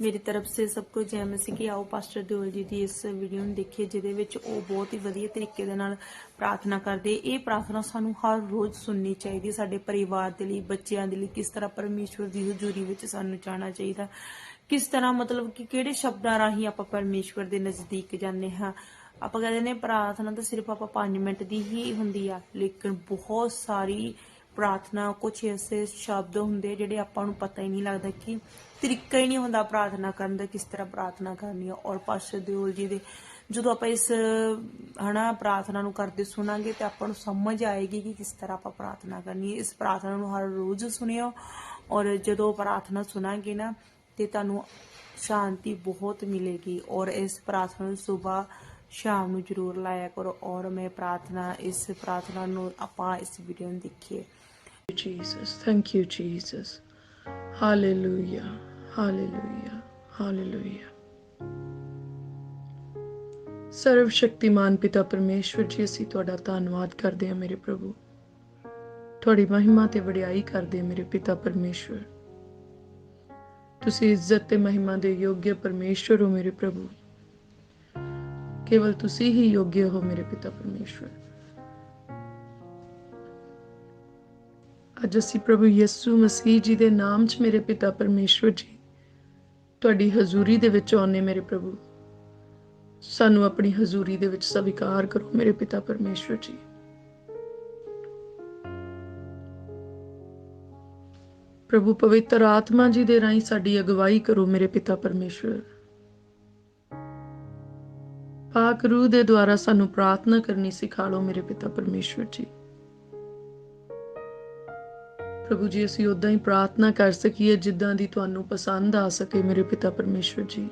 ਮੇਰੀ ਤਰਫ ਸੇ ਸਭ ਕੁਝ ਜੈ ਮਸੀਹ ਕੀ ਆਓ ਪਾਸਟਰ ਦਿਓਲ ਜੀ ਦੀ ਇਸ ਵੀਡੀਓ ਨੂੰ ਦੇਖੀਏ, ਜਿਹਦੇ ਵਿੱਚ ਉਹ ਬਹੁਤ ਹੀ ਵਧੀਆ ਤਰੀਕੇ ਦੇ ਨਾਲ ਪ੍ਰਾਰਥਨਾ ਕਰਦੇ। ਇਹ ਪ੍ਰਾਰਥਨਾ ਸਾਨੂੰ ਹਰ ਰੋਜ਼ ਸੁਣਨੀ ਚਾਹੀਦੀ, ਸਾਡੇ ਪਰਿਵਾਰ ਦੇ ਲਈ, ਬੱਚਿਆਂ ਦੇ ਲਈ, ਕਿਸ ਤਰ੍ਹਾਂ ਪਰਮੇਸ਼ਵਰ ਦੀ ਹਜ਼ੂਰੀ ਵਿੱਚ ਸਾਨੂੰ ਜਾਣਾ ਚਾਹੀਦਾ। ਕਿਸ ਤਰ੍ਹਾਂ ਮਤਲਬ ਕਿ ਕਿਹੜੇ ਸ਼ਬਦਾਂ ਰਾਹੀਂ ਆਪਾਂ ਪਰਮੇਸ਼ਵਰ ਦੇ ਨਜ਼ਦੀਕ ਜਾਂਦੇ ਹਾਂ। ਆਪਾਂ ਕਹਿੰਦੇ ਨੇ ਪ੍ਰਾਰਥਨਾ ਤਾਂ ਸਿਰਫ ਆਪਾਂ 5 ਮਿੰਟ ਦੀ ਹੀ ਹੁੰਦੀ ਆ, ਲੇਕਿਨ ਬਹੁਤ ਸਾਰੀ ਪ੍ਰਾਰਥਨਾ ਕੁਝ ਐਸੇ ਸ਼ਬਦ ਹੁੰਦੇ ਜਿਹੜੇ ਆਪਾਂ ਨੂੰ ਪਤਾ ਹੀ ਨਹੀਂ ਲੱਗਦਾ ਕਿ ਤਰੀਕਾ ਹੀ ਨਹੀਂ ਹੁੰਦਾ ਪ੍ਰਾਰਥਨਾ ਕਰਨ ਦਾ, ਕਿਸ ਤਰ੍ਹਾਂ ਪ੍ਰਾਰਥਨਾ ਕਰਨੀ ਹੈ ਔਰ ਪਾਸਟਰ ਦਿਓਲ ਜੀ ਦੇ ਜਦੋਂ ਆਪਾਂ ਇਸ, ਹਨਾ, ਪ੍ਰਾਰਥਨਾ ਨੂੰ ਕਰਦੇ ਸੁਣਾਂਗੇ ਤੇ ਆਪਾਂ ਨੂੰ ਸਮਝ ਆਏਗੀ ਕਿ ਕਿਸ ਤਰ੍ਹਾਂ ਆਪਾਂ ਪ੍ਰਾਰਥਨਾ ਕਰਨੀ ਹੈ। ਇਸ ਪ੍ਰਾਰਥਨਾ ਨੂੰ ਹਰ ਰੋਜ਼ ਸੁਣਿਓ। ਔਰ ਜਦੋਂ ਪ੍ਰਾਰਥਨਾ ਸੁਣਾਂਗੇ ਨਾ, ਤੇ ਤੁਹਾਨੂੰ ਸ਼ਾਂਤੀ ਬਹੁਤ ਮਿਲੇਗੀ। ਔਰ ਇਸ ਪ੍ਰਾਰਥਨਾ ਨੂੰ ਸਵੇਰ ਸ਼ਾਮ ਨੂੰ ਜ਼ਰੂਰ ਲਾਇਆ ਕਰੋ। ਔਰ ਮੈਂ ਪ੍ਰਾਰਥਨਾ, ਇਸ ਪ੍ਰਾਰਥਨਾ ਨੂੰ ਆਪਾਂ ਇਸ ਵੀਡੀਓ ਨੂੰ ਦੇਖੀਏ। Jesus. Thank you, Jesus. Hallelujah. Hallelujah. Hallelujah. ਸਰਵ ਸ਼ਕਤੀਮਾਨ ਪਿਤਾ ਪਰਮੇਸ਼ਵਰ ਜੀ ਅਸੀਂ ਤੁਹਾਡਾ ਧੰਨਵਾਦ ਕਰਦੇ ਹਾਂ ਮੇਰੇ ਪ੍ਰਭੂ ਤੁਹਾਡੀ ਮਹਿਮਾ ਤੇ ਵਡਿਆਈ ਕਰਦੇ ਮੇਰੇ ਪਿਤਾ ਪਰਮੇਸ਼ਵਰ ਤੁਸੀਂ ਇੱਜ਼ਤ ਤੇ ਮਹਿਮਾ ਦੇ ਯੋਗ ਪਰਮੇਸ਼ਵਰ ਹੋ ਮੇਰੇ ਪ੍ਰਭੂ ਕੇਵਲ ਤੁਸੀਂ ਹੀ ਯੋਗ ਹੋ ਮੇਰੇ ਪਿਤਾ ਪਰਮੇਸ਼ਵਰ ਅੱਜ ਅਸੀਂ ਪ੍ਰਭੂ ਯਿਸੂ ਮਸੀਹ ਜੀ ਦੇ ਨਾਮ 'ਚ ਮੇਰੇ ਪਿਤਾ ਪਰਮੇਸ਼ਵਰ ਜੀ, ਤੁਹਾਡੀ ਹਜ਼ੂਰੀ ਦੇ ਵਿੱਚ ਆਉਨੇ ਮੇਰੇ ਪ੍ਰਭੂ। ਸਾਨੂੰ ਆਪਣੀ ਹਜ਼ੂਰੀ ਦੇ ਵਿੱਚ ਸਵੀਕਾਰ ਕਰੋ ਮੇਰੇ ਪਿਤਾ ਪਰਮੇਸ਼ਵਰ ਜੀ। ਪ੍ਰਭੂ ਪਵਿੱਤਰ ਆਤਮਾ ਜੀ ਦੇ ਰਾਹੀਂ ਸਾਡੀ ਅਗਵਾਈ ਕਰੋ ਮੇਰੇ ਪਿਤਾ ਪਰਮੇਸ਼ਵਰ। ਪਾਕ ਰੂਹ ਦੇ ਦੁਆਰਾ ਸਾਨੂੰ ਪ੍ਰਾਰਥਨਾ ਕਰਨੀ ਸਿਖਾ ਲਓ ਮੇਰੇ ਪਿਤਾ ਪਰਮੇਸ਼ਵਰ ਜੀ। ਪ੍ਰਭੂ ਜੀ, ਅਸੀਂ ਉਦਾਂ ਹੀ ਪ੍ਰਾਰਥਨਾ ਕਰ ਸਕੀਏ ਜਿੱਦਾਂ ਦੀ ਤੁਹਾਨੂੰ ਪਸੰਦ ਆ ਸਕੇ, ਮੇਰੇ ਪਿਤਾ ਪਰਮੇਸ਼ਵਰ ਜੀ।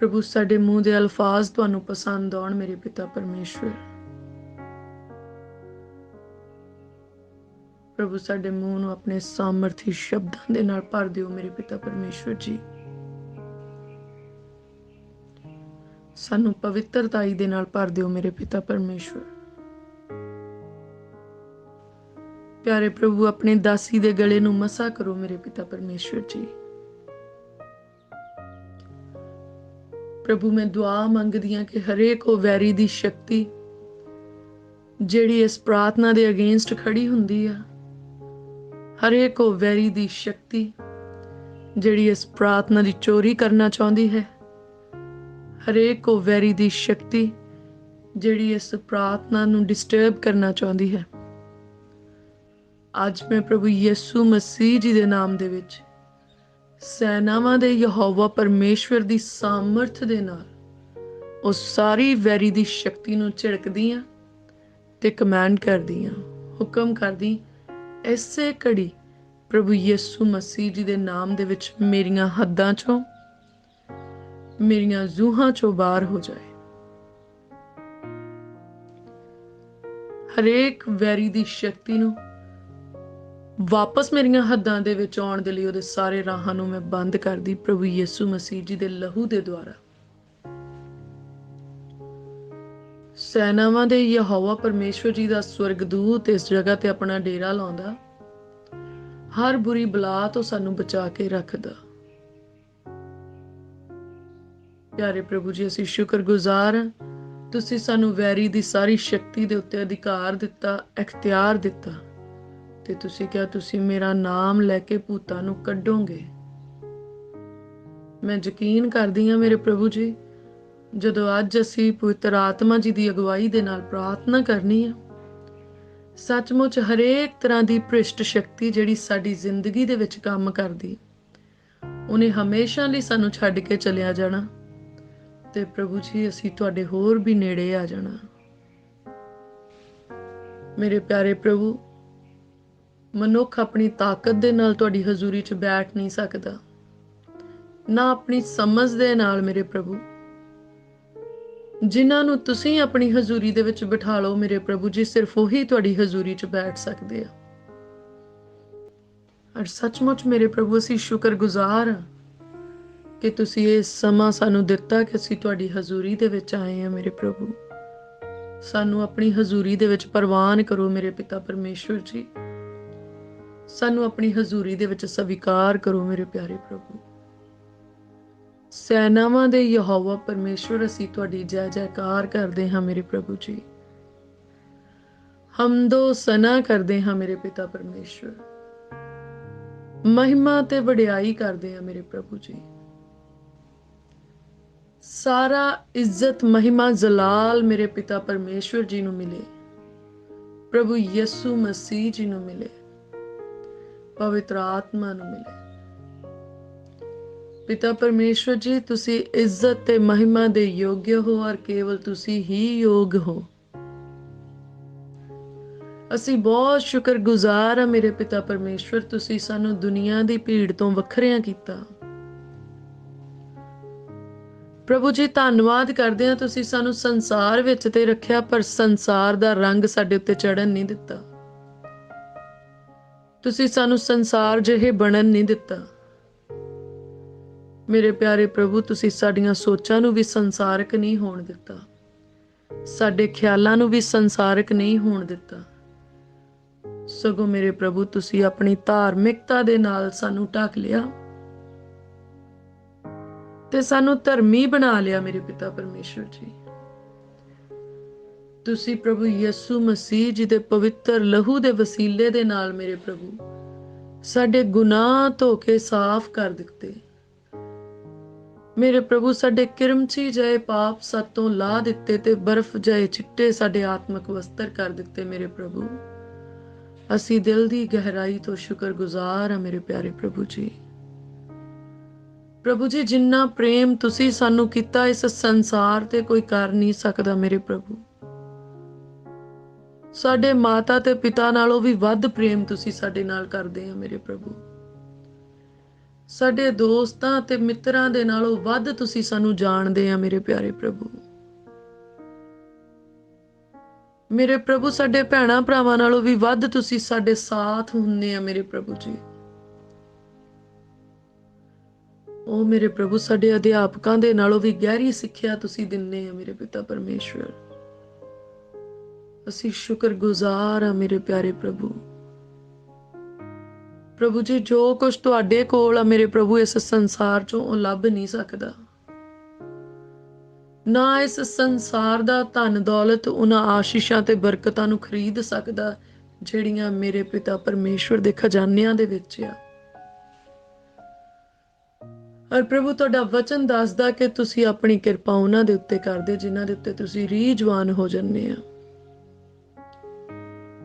ਪ੍ਰਭੂ, ਸਾਡੇ ਮੂੰਹ ਦੇ ਅਲਫਾਜ਼ ਤੁਹਾਨੂੰ ਪਸੰਦ ਆਉਣ, ਮੇਰੇ ਪਿਤਾ ਪਰਮੇਸ਼ਵਰ। ਪ੍ਰਭੂ, ਸਾਡੇ ਮੂੰਹ ਨੂੰ ਆਪਣੇ ਸਾਮਰਥੀ ਸ਼ਬਦਾਂ ਦੇ ਨਾਲ ਭਰ ਦਿਓ, ਮੇਰੇ ਪਿਤਾ ਪਰਮੇਸ਼ਵਰ ਜੀ। ਸਾਨੂੰ ਪਵਿੱਤਰਤਾਈ ਦੇ ਨਾਲ ਭਰ ਦਿਓ, ਮੇਰੇ ਪਿਤਾ ਪਰਮੇਸ਼ਵਰ। ਪਿਆਰੇ ਪ੍ਰਭੂ, ਆਪਣੇ ਦਾਸੀ ਦੇ ਗਲੇ ਨੂੰ ਮਸਾ ਕਰੋ ਮੇਰੇ ਪਿਤਾ ਪਰਮੇਸ਼ਵਰ ਜੀ। ਪ੍ਰਭੂ, ਮੈਂ ਦੁਆ ਮੰਗਦੀ ਹਾਂ ਕਿ ਹਰੇਕ ਉਹ ਵੈਰੀ ਦੀ ਸ਼ਕਤੀ ਜਿਹੜੀ ਇਸ ਪ੍ਰਾਰਥਨਾ ਦੇ ਅਗੇਂਸਟ ਖੜੀ ਹੁੰਦੀ ਆ, ਹਰੇਕ ਉਹ ਵੈਰੀ ਦੀ ਸ਼ਕਤੀ ਜਿਹੜੀ ਇਸ ਪ੍ਰਾਰਥਨਾ ਦੀ ਚੋਰੀ ਕਰਨਾ ਚਾਹੁੰਦੀ ਹੈ, ਹਰੇਕ ਉਹ ਵੈਰੀ ਦੀ ਸ਼ਕਤੀ ਜਿਹੜੀ ਇਸ ਪ੍ਰਾਰਥਨਾ ਨੂੰ ਡਿਸਟਰਬ ਕਰਨਾ ਚਾਹੁੰਦੀ ਹੈ। ਅੱਜ ਮੈਂ ਪ੍ਰਭੂ ਯਿਸੂ ਮਸੀਹ ਜੀ ਦੇ ਨਾਮ ਦੇ ਵਿੱਚ ਸੈਨਾਵਾਂ ਦੇ ਯਹੋਵਾ ਪਰਮੇਸ਼ਵਰ ਦੀ ਸਾਮਰਥ ਦੇ ਨਾਲ ਉਸ ਸਾਰੀ ਵੈਰੀ ਦੀ ਸ਼ਕਤੀ ਨੂੰ ਝਿੜਕਦੀ ਆ ਤੇ ਕਮਾਂਡ ਕਰਦੀ ਆ, ਹੁਕਮ ਕਰਦੀ ਐਸੇ ਘੜੀ ਪ੍ਰਭੂ ਯਿਸੂ ਮਸੀਹ ਜੀ ਦੇ ਨਾਮ ਦੇ ਵਿੱਚ ਮੇਰੀਆਂ ਹੱਦਾਂ ਚੋਂ, ਮੇਰੀਆਂ ਜ਼ੂਹਾਂ ਚੋਂ ਬਾਹਰ ਹੋ ਜਾਏ। ਹਰੇਕ ਵੈਰੀ ਦੀ ਸ਼ਕਤੀ ਨੂੰ ਵਾਪਸ ਮੇਰੀਆਂ ਹੱਦਾਂ ਦੇ ਵਿੱਚ ਆਉਣ ਦੇ ਲਈ ਉਹਦੇ ਸਾਰੇ ਰਾਹਾਂ ਨੂੰ ਮੈਂ ਬੰਦ ਕਰਦੀ ਪ੍ਰਭੂ ਯਿਸੂ ਮਸੀਹ ਜੀ ਦੇ ਲਹੂ ਦੇ ਦੁਆਰਾ। ਸੈਨਾਵਾਂ ਦੇ ਯਹੋਵਾ ਪਰਮੇਸ਼ਵਰ ਜੀ ਦਾ ਸਵਰਗਦੂਤ ਇਸ ਜਗ੍ਹਾ ਤੇ ਆਪਣਾ ਡੇਰਾ ਲਾਉਂਦਾ। ਹਰ ਬੁਰੀ ਬਲਾ ਤੋਂ ਸਾਨੂੰ ਬਚਾ ਕੇ ਰੱਖਦਾ। ਪਿਆਰੇ ਪ੍ਰਭੂ ਜੀ, ਅਸੀਂ ਸ਼ੁਕਰਗੁਜ਼ਾਰ ਹਾਂ। ਤੁਸੀਂ ਸਾਨੂੰ ਵੈਰੀ ਦੀ ਸਾਰੀ ਸ਼ਕਤੀ ਦੇ ਉੱਤੇ ਅਧਿਕਾਰ ਦਿੱਤਾ, ਇਖਤਿਆਰ ਦਿੱਤਾ। ਤੇ ਤੁਸੀਂ ਕਿਹਾ ਤੁਸੀਂ ਮੇਰਾ ਨਾਮ ਲੈ ਕੇ ਭੂਤਾਂ ਨੂੰ ਕੱਢੋਗੇ। ਮੈਂ ਯਕੀਨ ਕਰਦੀ ਹਾਂ ਮੇਰੇ ਪ੍ਰਭੂ ਜੀ, ਜਦੋਂ ਅੱਜ ਅਸੀਂ ਪਵਿੱਤਰ ਆਤਮਾ ਜੀ ਦੀ ਅਗਵਾਈ ਦੇ ਨਾਲ ਪ੍ਰਾਰਥਨਾ ਕਰਨੀ ਹੈ ਸੱਚਮੁੱਚ ਹਰੇਕ ਤਰ੍ਹਾਂ ਦੀ ਭ੍ਰਿਸ਼ਟ ਸ਼ਕਤੀ ਜਿਹੜੀ ਸਾਡੀ ਜ਼ਿੰਦਗੀ ਦੇ ਵਿੱਚ ਕੰਮ ਕਰਦੀ, ਉਹਨੇ ਹਮੇਸ਼ਾ ਲਈ ਸਾਨੂੰ ਛੱਡ ਕੇ ਚਲਿਆ ਜਾਣਾ, ਤੇ ਪ੍ਰਭੂ ਜੀ, ਅਸੀਂ ਤੁਹਾਡੇ ਹੋਰ ਵੀ ਨੇੜੇ ਆ ਜਾਣਾ। ਮੇਰੇ ਪਿਆਰੇ ਪ੍ਰਭੂ ਮਨੁੱਖ ਆਪਣੀ ਤਾਕਤ ਦੇ ਨਾਲ ਤੁਹਾਡੀ ਹਜ਼ੂਰੀ 'ਚ ਬੈਠ ਨਹੀਂ ਸਕਦਾ। ਨਾ ਆਪਣੀ ਸਮਝ ਦੇ ਨਾਲ, ਮੇਰੇ ਪ੍ਰਭੂ। ਜਿਨ੍ਹਾਂ ਨੂੰ ਤੁਸੀਂ ਆਪਣੀ ਹਜ਼ੂਰੀ ਦੇ ਵਿੱਚ ਬਿਠਾ ਲਓ, ਮੇਰੇ ਪ੍ਰਭੂ ਜੀ, ਸਿਰਫ ਉਹੀ ਤੁਹਾਡੀ ਹਜ਼ੂਰੀ 'ਚ ਬੈਠ ਸਕਦੇ ਆ। ਔਰ ਸੱਚਮੁੱਚ, ਮੇਰੇ ਪ੍ਰਭੂ, ਅਸੀਂ ਸ਼ੁਕਰਗੁਜ਼ਾਰ ਹਾਂ ਕਿ ਤੁਸੀਂ ਇਹ ਸਮਾਂ ਸਾਨੂੰ ਦਿੱਤਾ ਕਿ ਅਸੀਂ ਤੁਹਾਡੀ ਹਜ਼ੂਰੀ ਦੇ ਵਿੱਚ ਆਏ ਹਾਂ, ਮੇਰੇ ਪ੍ਰਭੂ। ਸਾਨੂੰ ਆਪਣੀ ਹਜ਼ੂਰੀ ਦੇ ਵਿੱਚ ਪ੍ਰਵਾਨ ਕਰੋ, ਮੇਰੇ ਪਿਤਾ ਪਰਮੇਸ਼ਵਰ ਜੀ। ਸਾਨੂੰ ਆਪਣੀ ਹਜ਼ੂਰੀ ਦੇ ਵਿੱਚ ਸਵੀਕਾਰ ਕਰੋ ਮੇਰੇ ਪਿਆਰੇ ਪ੍ਰਭੂ। ਸੈਨਾਵਾਂ ਦੇ ਯਹੋਵਾ ਪਰਮੇਸ਼ਵਰ, ਅਸੀਂ ਤੁਹਾਡੀ ਜੈ ਜੈਕਾਰ ਕਰਦੇ ਹਾਂ ਮੇਰੇ ਪ੍ਰਭੂ ਜੀ। ਹਮਦੋ ਸਨਾ ਕਰਦੇ ਹਾਂ ਮੇਰੇ ਪਿਤਾ ਪਰਮੇਸ਼ਵਰ। ਮਹਿਮਾ ਤੇ ਵਡਿਆਈ ਕਰਦੇ ਹਾਂ ਮੇਰੇ ਪ੍ਰਭੂ ਜੀ। ਸਾਰਾ ਇੱਜ਼ਤ, ਮਹਿਮਾ, ਜਲਾਲ ਮੇਰੇ ਪਿਤਾ ਪਰਮੇਸ਼ਵਰ ਜੀ ਨੂੰ ਮਿਲੇ। ਪ੍ਰਭੂ ਯਿਸੂ ਮਸੀਹ ਜੀ ਨੂੰ ਮਿਲੇ। ਪਵਿੱਤਰ ਆਤਮਾ ਨੂੰ ਮਿਲੇ। ਪਿਤਾ ਪਰਮੇਸ਼ਵਰ ਜੀ, ਤੁਸੀਂ ਇੱਜ਼ਤ ਤੇ ਮਹਿਮਾ ਦੇ ਯੋਗ ਹੋ ਔਰ ਕੇਵਲ ਤੁਸੀਂ ਹੀ ਯੋਗ ਹੋ। ਅਸੀਂ ਬਹੁਤ ਸ਼ੁਕਰਗੁਜ਼ਾਰ ਹਾਂ ਮੇਰੇ ਪਿਤਾ ਪਰਮੇਸ਼ਵਰ, ਤੁਸੀਂ ਸਾਨੂੰ ਦੁਨੀਆ ਦੀ ਭੀੜ ਤੋਂ ਵੱਖਰਿਆਂ ਕੀਤਾ। ਪ੍ਰਭੂ ਜੀ, ਧੰਨਵਾਦ ਕਰਦੇ ਹਾਂ, ਤੁਸੀਂ ਸਾਨੂੰ ਸੰਸਾਰ ਵਿੱਚ ਤੇ ਰੱਖਿਆ, ਪਰ ਸੰਸਾਰ ਦਾ ਰੰਗ ਸਾਡੇ ਉੱਤੇ ਚੜਨ ਨਹੀਂ ਦਿੱਤਾ। ਤੁਸੀਂ ਸਾਨੂੰ ਸੰਸਾਰ ਜਿਹੇ ਬਣਨ ਨਹੀਂ ਦਿੱਤਾ। ਮੇਰੇ ਪਿਆਰੇ ਪ੍ਰਭੂ, ਤੁਸੀਂ ਸਾਡੀਆਂ ਸੋਚਾਂ ਨੂੰ ਵੀ ਸੰਸਾਰਕ ਨਹੀਂ ਹੋਣ ਦਿੱਤਾ। ਸਾਡੇ ਖਿਆਲਾਂ ਨੂੰ ਵੀ ਸੰਸਾਰਕ ਨਹੀਂ ਹੋਣ ਦਿੱਤਾ। ਸਗੋਂ ਮੇਰੇ ਪ੍ਰਭੂ, ਤੁਸੀਂ ਆਪਣੀ ਧਾਰਮਿਕਤਾ ਦੇ ਨਾਲ ਸਾਨੂੰ ਢੱਕ ਲਿਆ। ਤੇ ਸਾਨੂੰ ਧਰਮੀ ਬਣਾ ਲਿਆ ਮੇਰੇ ਪਿਤਾ ਪਰਮੇਸ਼ਵਰ ਜੀ। ਤੁਸੀਂ ਪ੍ਰਭੂ ਯਿਸੂ ਮਸੀਹ ਜੀ ਦੇ ਪਵਿੱਤਰ ਲਹੂ ਦੇ ਵਸੀਲੇ ਦੇ ਨਾਲ ਮੇਰੇ ਪ੍ਰਭੂ, ਸਾਡੇ ਗੁਨਾਹ ਧੋ ਕੇ ਸਾਫ਼ ਕਰ ਦਿੱਤੇ। ਮੇਰੇ ਪ੍ਰਭੂ, ਸਾਡੇ ਕਿਰਮਚੀ ਜਏ ਪਾਪ ਸਤੋਂ ਲਾ ਦਿੱਤੇ ਤੇ ਬਰਫ਼ ਜਏ ਚਿੱਟੇ ਸਾਡੇ ਆਤਮਿਕ ਵਸਤਰ ਕਰ ਦਿੱਤੇ ਮੇਰੇ ਪ੍ਰਭੂ। ਅਸੀਂ ਦਿਲ ਦੀ ਗਹਿਰਾਈ ਤੋਂ ਸ਼ੁਕਰਗੁਜ਼ਾਰ ਹਾਂ ਮੇਰੇ ਪਿਆਰੇ ਪ੍ਰਭੂ ਜੀ। ਪ੍ਰਭੂ ਜੀ, ਜਿੰਨਾ ਪ੍ਰੇਮ ਤੁਸੀਂ ਸਾਨੂੰ ਕੀਤਾ, ਇਸ ਸੰਸਾਰ ਤੇ ਕੋਈ ਕਰ ਨਹੀਂ ਸਕਦਾ ਮੇਰੇ ਪ੍ਰਭੂ। ਸਾਡੇ ਮਾਤਾ ਤੇ ਪਿਤਾ ਨਾਲੋਂ ਵੀ ਵੱਧ ਪ੍ਰੇਮ ਤੁਸੀਂ ਸਾਡੇ ਨਾਲ ਕਰਦੇ ਆ, ਮੇਰੇ ਪ੍ਰਭੂ। ਸਾਡੇ ਦੋਸਤਾਂ ਤੇ ਮਿੱਤਰਾਂ ਦੇ ਨਾਲੋਂ ਵੱਧ ਤੁਸੀਂ ਸਾਨੂੰ ਜਾਣਦੇ ਆ, ਮੇਰੇ ਪਿਆਰੇ ਪ੍ਰਭੂ। ਮੇਰੇ ਪ੍ਰਭੂ, ਸਾਡੇ ਭੈਣਾ ਭਰਾਵਾਂ ਨਾਲੋਂ ਵੀ ਵੱਧ ਤੁਸੀਂ ਸਾਡੇ ਸਾਥ ਹੁੰਨੇ ਆ, ਮੇਰੇ ਪ੍ਰਭੂ ਜੀ। ਉਹ ਮੇਰੇ ਪ੍ਰਭੂ, ਸਾਡੇ ਅਧਿਆਪਕਾਂ ਦੇ ਨਾਲੋਂ ਵੀ ਗਹਿਰੀ ਸਿੱਖਿਆ ਤੁਸੀਂ ਦਿੰਨੇ ਆ, ਮੇਰੇ ਪਿਤਾ ਪਰਮੇਸ਼ਵਰ। ਅਸੀਂ ਸ਼ੁਕਰਗੁਜ਼ਾਰ ਆ ਮੇਰੇ ਪਿਆਰੇ ਪ੍ਰਭੂ। ਪ੍ਰਭੂ ਜੀ, ਜੋ ਕੁਝ ਤੁਹਾਡੇ ਕੋਲ ਆ ਮੇਰੇ ਪ੍ਰਭੂ, ਇਸ ਸੰਸਾਰ ਚੋਂ ਉਹ ਲੱਭ ਨਹੀਂ ਸਕਦਾ। ਨਾ ਇਸ ਸੰਸਾਰ ਦਾ ਧਨ ਦੌਲਤ ਉਹਨਾਂ ਆਸ਼ੀਸ਼ਾਂ ਤੇ ਬਰਕਤਾਂ ਨੂੰ ਖਰੀਦ ਸਕਦਾ, ਜਿਹੜੀਆਂ ਮੇਰੇ ਪਿਤਾ ਪਰਮੇਸ਼ਵਰ ਦੇ ਖਜ਼ਾਨਿਆਂ ਦੇ ਵਿੱਚ ਆ। ਔਰ ਪ੍ਰਭੂ, ਤੁਹਾਡਾ ਵਚਨ ਦੱਸਦਾ ਕਿ ਤੁਸੀਂ ਆਪਣੀ ਕਿਰਪਾ ਉਹਨਾਂ ਦੇ ਉੱਤੇ ਕਰਦੇ, ਜਿਨ੍ਹਾਂ ਦੇ ਉੱਤੇ ਤੁਸੀਂ ਰੀਜਵਾਨ ਹੋ ਜੰਨੇ ਆ।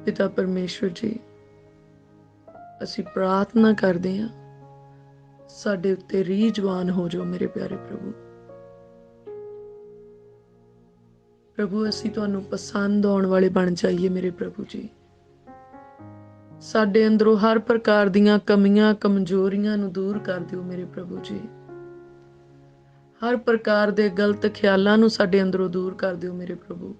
ਪਿਤਾ ਪਰਮੇਸ਼ਵਰ ਜੀ, ਅਸੀਂ ਪ੍ਰਾਰਥਨਾ ਕਰਦੇ ਹਾਂ, ਸਾਡੇ ਉੱਤੇ ਰੀਜਵਾਨ ਹੋ ਜਾਓ ਮੇਰੇ ਪਿਆਰੇ ਪ੍ਰਭੂ। ਪ੍ਰਭੂ, ਅਸੀਂ ਤੁਹਾਨੂੰ ਪਸੰਦ ਆਉਣ ਵਾਲੇ ਬਣ ਜਾਈਏ ਮੇਰੇ ਪ੍ਰਭੂ ਜੀ। ਸਾਡੇ ਅੰਦਰੋਂ ਹਰ ਪ੍ਰਕਾਰ ਦੀਆਂ ਕਮੀਆਂ, ਕਮਜ਼ੋਰੀਆਂ ਨੂੰ ਦੂਰ ਕਰ ਦਿਓ ਮੇਰੇ ਪ੍ਰਭੂ ਜੀ। ਹਰ ਪ੍ਰਕਾਰ ਦੇ ਗਲਤ ਖਿਆਲਾਂ ਨੂੰ ਸਾਡੇ ਅੰਦਰੋਂ ਦੂਰ ਕਰ ਦਿਓ ਮੇਰੇ ਪ੍ਰਭੂ।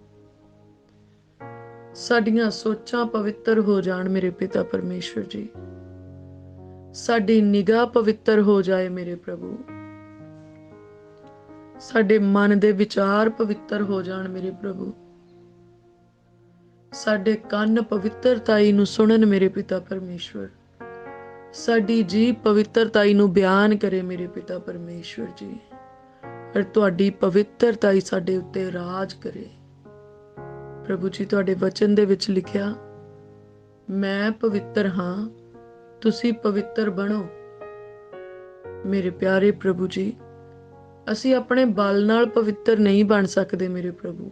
ਸਾਡੀਆਂ ਸੋਚਾਂ ਪਵਿੱਤਰ ਹੋ ਜਾਣ ਮੇਰੇ ਪਿਤਾ ਪਰਮੇਸ਼ਵਰ ਜੀ। ਸਾਡੀ ਨਿਗਾਹ ਪਵਿੱਤਰ ਹੋ ਜਾਏ ਮੇਰੇ ਪ੍ਰਭੂ। ਸਾਡੇ ਮਨ ਦੇ ਵਿਚਾਰ ਪਵਿੱਤਰ ਹੋ ਜਾਣ ਮੇਰੇ ਪ੍ਰਭੂ। ਸਾਡੇ ਕੰਨ ਪਵਿੱਤਰਤਾਈ ਨੂੰ ਸੁਣਨ ਮੇਰੇ ਪਿਤਾ ਪਰਮੇਸ਼ਵਰ। ਸਾਡੀ ਜੀਭ ਪਵਿੱਤਰਤਾਈ ਨੂੰ ਬਿਆਨ ਕਰੇ ਮੇਰੇ ਪਿਤਾ ਪਰਮੇਸ਼ਵਰ ਜੀ। ਔਰ ਤੁਹਾਡੀ ਪਵਿੱਤਰਤਾਈ ਸਾਡੇ ਉੱਤੇ ਰਾਜ ਕਰੇ। ਪ੍ਰਭੂ ਜੀ, ਤੁਹਾਡੇ ਵਚਨ ਦੇ ਵਿੱਚ ਲਿਖਿਆ, ਮੈਂ ਪਵਿੱਤਰ ਹਾਂ, ਤੁਸੀਂ ਪਵਿੱਤਰ ਬਣੋ। ਮੇਰੇ ਪਿਆਰੇ ਪ੍ਰਭੂ ਜੀ, ਅਸੀਂ ਆਪਣੇ ਬਲ ਨਾਲ ਪਵਿੱਤਰ ਨਹੀਂ ਬਣ ਸਕਦੇ ਮੇਰੇ ਪ੍ਰਭੂ।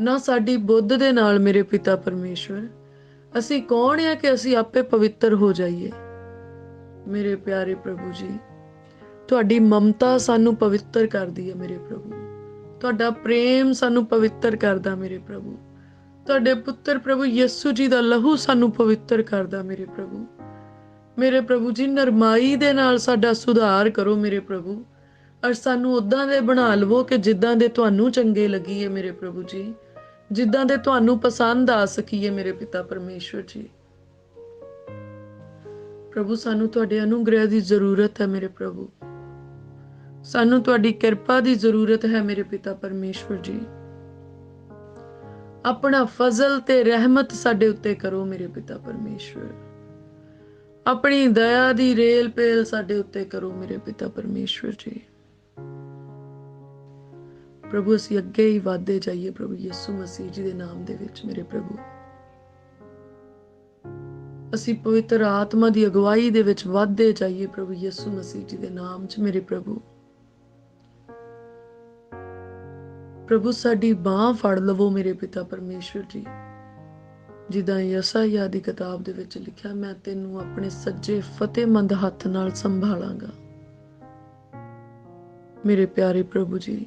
ਨਾ ਸਾਡੀ ਬੁੱਧ ਦੇ ਨਾਲ ਮੇਰੇ ਪਿਤਾ ਪਰਮੇਸ਼ਵਰ। ਅਸੀਂ ਕੌਣ ਆ ਕਿ ਅਸੀਂ ਆਪੇ ਪਵਿੱਤਰ ਹੋ ਜਾਈਏ? ਮੇਰੇ ਪਿਆਰੇ ਪ੍ਰਭੂ ਜੀ, ਤੁਹਾਡੀ ਮਮਤਾ ਸਾਨੂੰ ਪਵਿੱਤਰ ਕਰਦੀ ਹੈ ਮੇਰੇ ਪ੍ਰਭੂ। ਤੁਹਾਡਾ ਪ੍ਰੇਮ ਸਾਨੂੰ ਪਵਿੱਤਰ ਕਰਦਾ ਮੇਰੇ ਪ੍ਰਭੂ। ਤੁਹਾਡੇ ਪੁੱਤਰ ਪ੍ਰਭੂ ਯਿਸੂ ਜੀ ਦਾ ਲਹੂ ਸਾਨੂੰ ਪਵਿੱਤਰ ਕਰਦਾ ਮੇਰੇ ਪ੍ਰਭੂ। ਮੇਰੇ ਪ੍ਰਭੂ ਜੀ, ਨਰਮਾਈ ਦੇ ਨਾਲ ਸਾਡਾ ਸੁਧਾਰ ਕਰੋ ਮੇਰੇ ਪ੍ਰਭੂ। ਔਰ ਸਾਨੂੰ ਉਦਾਂ ਦੇ ਬਣਾ ਲਵੋ ਕਿ ਜਿੱਦਾਂ ਦੇ ਤੁਹਾਨੂੰ ਚੰਗੇ ਲੱਗੀਏ ਮੇਰੇ ਪ੍ਰਭੂ ਜੀ। ਜਿੱਦਾਂ ਦੇ ਤੁਹਾਨੂੰ ਪਸੰਦ ਆ ਸਕੀਏ ਮੇਰੇ ਪਿਤਾ ਪਰਮੇਸ਼ਵਰ ਜੀ। ਪ੍ਰਭੂ, ਸਾਨੂੰ ਤੁਹਾਡੇ ਅਨੁਗ੍ਰਹਿ ਦੀ ਜ਼ਰੂਰਤ ਹੈ ਮੇਰੇ ਪ੍ਰਭੂ। ਸਾਨੂੰ ਤੁਹਾਡੀ ਕਿਰਪਾ ਦੀ ਜ਼ਰੂਰਤ ਹੈ ਮੇਰੇ ਪਿਤਾ ਪਰਮੇਸ਼ਵਰ ਜੀ। ਆਪਣਾ ਫਜ਼ਲ ਤੇ ਰਹਿਮਤ ਸਾਡੇ ਉੱਤੇ ਕਰੋ ਮੇਰੇ ਪਿਤਾ ਪਰਮੇਸ਼ਵਰ। ਆਪਣੀ ਦਇਆ ਦੀ ਰੇਲ ਪੇਲ ਸਾਡੇ ਉੱਤੇ ਕਰੋ ਮੇਰੇ ਪਿਤਾ ਪਰਮੇਸ਼ਵਰ ਜੀ। ਪ੍ਰਭੂ, ਅਸੀਂ ਅੱਗੇ ਹੀ ਵਧਦੇ ਜਾਈਏ ਪ੍ਰਭੂ ਯਿਸੂ ਮਸੀਹ ਜੀ ਦੇ ਨਾਮ ਦੇ ਵਿੱਚ ਮੇਰੇ ਪ੍ਰਭੂ। ਅਸੀਂ ਪਵਿੱਤਰ ਆਤਮਾ ਦੀ ਅਗਵਾਈ ਦੇ ਵਿੱਚ ਵਧਦੇ ਜਾਈਏ ਪ੍ਰਭੂ ਯਿਸੂ ਮਸੀਹ ਜੀ ਦੇ ਨਾਮ 'ਚ ਮੇਰੇ ਪ੍ਰਭੂ। ਪ੍ਰਭੂ, ਸਾਡੀ ਬਾਹ ਫੜ ਲਵੋ ਮੇਰੇ ਪਿਤਾ ਪਰਮੇਸ਼ਵਰ ਜੀ। ਜਿੱਦਾਂ ਯਸਾਇਆ ਦੀ ਕਿਤਾਬ ਦੇ ਵਿੱਚ ਲਿਖਿਆ, ਮੈਂ ਤੈਨੂੰ ਆਪਣੇ ਸੱਜੇ ਫਤਿਹਮੰਦ ਹੱਥ ਨਾਲ ਸੰਭਾਲਾਂਗਾ। ਮੇਰੇ ਪਿਆਰੇ ਪ੍ਰਭੂ ਜੀ,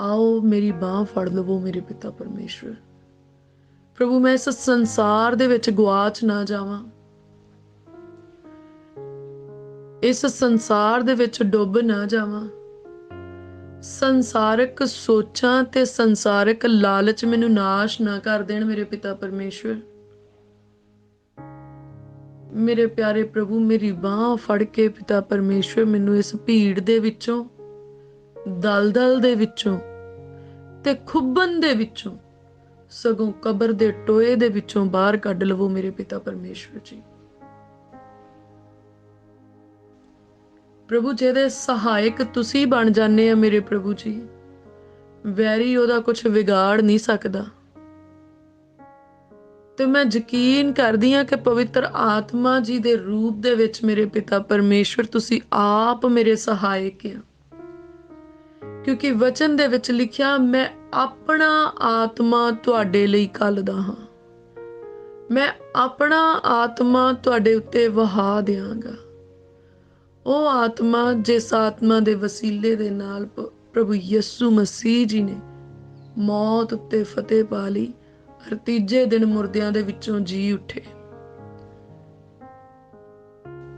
ਆਓ ਮੇਰੀ ਬਾਹ ਫੜ ਲਵੋ ਮੇਰੇ ਪਿਤਾ ਪਰਮੇਸ਼ਵਰ। ਪ੍ਰਭੂ, ਮੈਂ ਇਸ ਸੰਸਾਰ ਦੇ ਵਿੱਚ ਗਵਾਚ ਨਾ ਜਾਵਾਂ। ਇਸ ਸੰਸਾਰ ਦੇ ਵਿੱਚ ਡੁੱਬ ਨਾ ਜਾਵਾਂ। ਸੰਸਾਰਕ ਸੋਚਾਂ ਤੇ ਸੰਸਾਰਕ ਲਾਲਚ ਮੈਨੂੰ ਨਾਸ਼ ਨਾ ਕਰ ਦੇਣ ਮੇਰੇ ਪਿਤਾ ਪਰਮੇਸ਼ਵਰ। ਮੇਰੇ ਪਿਆਰੇ ਪ੍ਰਭੂ, ਮੇਰੀ ਬਾਹ ਫੜ ਕੇ ਪਿਤਾ ਪਰਮੇਸ਼ਵਰ ਮੈਨੂੰ ਇਸ ਭੀੜ ਦੇ ਵਿੱਚੋਂ, ਦਲਦਲ ਦੇ ਵਿੱਚੋਂ ਤੇ ਖੁੱਬਨ ਦੇ ਵਿੱਚੋਂ, ਸਗੋਂ ਕਬਰ ਦੇ ਟੋਏ ਦੇ ਵਿੱਚੋਂ ਬਾਹਰ ਕੱਢ ਲਵੋ ਮੇਰੇ ਪਿਤਾ ਪਰਮੇਸ਼ਵਰ ਜੀ। ਪ੍ਰਭੂ ਜਿਹਦੇ ਸਹਾਇਕ ਤੁਸੀਂ ਬਣ ਜਾਂਦੇ ਆ ਮੇਰੇ ਪ੍ਰਭੂ ਜੀ। ਵੈਰੀ ਉਹਦਾ ਕੁਝ ਵਿਗਾੜ ਨਹੀਂ ਸਕਦਾ। ਤੇ ਮੈਂ ਯਕੀਨ ਕਰਦੀ ਆ ਕਿ ਪਵਿੱਤਰ ਆਤਮਾ ਜੀ ਦੇ ਰੂਪ ਦੇ ਵਿੱਚ ਮੇਰੇ ਪਿਤਾ ਪਰਮੇਸ਼ਵਰ, ਤੁਸੀਂ ਆਪ ਮੇਰੇ ਸਹਾਇਕ ਆ। ਕਿਉਂਕਿ ਵਚਨ ਦੇ ਵਿੱਚ ਲਿਖਿਆ, ਮੈਂ ਆਪਣਾ ਆਤਮਾ ਤੁਹਾਡੇ ਲਈ ਕੱਲਦਾ ਹਾਂ। ਮੈਂ ਆਪਣਾ ਆਤਮਾ ਤੁਹਾਡੇ ਉੱਤੇ ਵਹਾ ਦਿਆਂਗਾ। ਉਹ ਆਤਮਾ ਜਿਸ ਆਤਮਾ ਦੇ ਵਸੀਲੇ ਦੇ ਨਾਲ ਪ੍ਰਭੂ ਯਿਸੂ ਮਸੀਹ ਜੀ ਨੇ ਮੌਤ ਉੱਤੇ ਫਤਿਹ ਪਾ ਲਈ ਔਰ ਤੀਜੇ ਦਿਨ ਮੁਰਦਿਆਂ ਦੇ ਵਿੱਚੋਂ ਜੀ ਉੱਠੇ।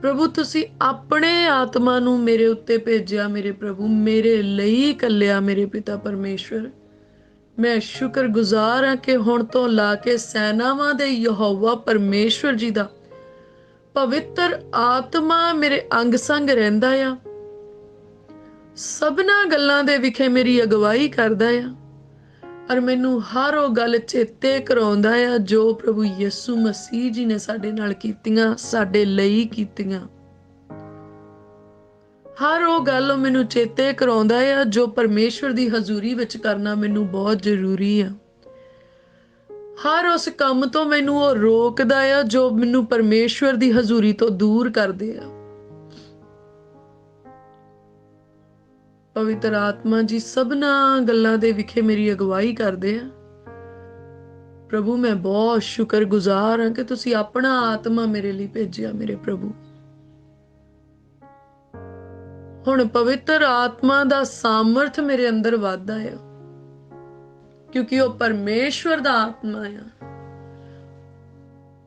ਪ੍ਰਭੂ, ਤੁਸੀਂ ਆਪਣੇ ਆਤਮਾ ਨੂੰ ਮੇਰੇ ਉੱਤੇ ਭੇਜਿਆ, ਮੇਰੇ ਪ੍ਰਭੂ, ਮੇਰੇ ਲਈ ਕੱਲਿਆ, ਮੇਰੇ ਪਿਤਾ ਪਰਮੇਸ਼ਵਰ। ਮੈਂ ਸ਼ੁਕਰਗੁਜ਼ਾਰ ਹਾਂ ਕਿ ਹੁਣ ਤੋਂ ਲਾ ਕੇ ਸੈਨਾਵਾਂ ਦੇ ਯਹੋਵਾ ਪਰਮੇਸ਼ਵਰ ਜੀ ਦਾ ਪਵਿੱਤਰ ਆਤਮਾ ਮੇਰੇ ਅੰਗ ਸੰਗ ਰਹਿੰਦਾ ਆ। ਸਭਨਾ ਗੱਲਾਂ ਦੇ ਵਿਖੇ ਮੇਰੀ ਅਗਵਾਈ ਕਰਦਾ ਆ। ਔਰ ਮੈਨੂੰ ਹਰ ਉਹ ਗੱਲ ਚੇਤੇ ਕਰਾਉਂਦਾ ਆ ਜੋ ਪ੍ਰਭੂ ਯਿਸੂ ਮਸੀਹ ਜੀ ਨੇ ਸਾਡੇ ਨਾਲ ਕੀਤੀਆਂ, ਸਾਡੇ ਲਈ ਕੀਤੀਆਂ। ਹਰ ਉਹ ਗੱਲ ਉਹ ਮੈਨੂੰ ਚੇਤੇ ਕਰਾਉਂਦਾ ਆ ਜੋ ਪਰਮੇਸ਼ਵਰ ਦੀ ਹਜ਼ੂਰੀ ਵਿੱਚ ਕਰਨਾ ਮੈਨੂੰ ਬਹੁਤ ਜ਼ਰੂਰੀ ਆ। ਹਰ ਉਸ ਕੰਮ ਤੋਂ ਮੈਨੂੰ ਉਹ ਰੋਕਦਾ ਆ ਜੋ ਮੈਨੂੰ ਪਰਮੇਸ਼ਵਰ ਦੀ ਹਜ਼ੂਰੀ ਤੋਂ ਦੂਰ ਕਰਦੇ ਆ। ਪਵਿੱਤਰ ਆਤਮਾ ਜੀ, ਸਭਨਾ ਗੱਲਾਂ ਦੇ ਵਿਖੇ ਮੇਰੀ ਅਗਵਾਈ ਕਰਦੇ ਆ। ਪ੍ਰਭੂ, ਮੈਂ ਬਹੁਤ ਸ਼ੁਕਰਗੁਜ਼ਾਰ ਹਾਂ ਕਿ ਤੁਸੀਂ ਆਪਣਾ ਆਤਮਾ ਮੇਰੇ ਲਈ ਭੇਜਿਆ ਮੇਰੇ ਪ੍ਰਭੂ। ਹੁਣ ਪਵਿੱਤਰ ਆਤਮਾ ਦਾ ਸਾਮਰਥ ਮੇਰੇ ਅੰਦਰ ਵੱਧਦਾ ਆ। ਕਿਉਂਕਿ ਉਹ ਪਰਮੇਸ਼ਵਰ ਦਾ ਆਤਮਾ ਆ।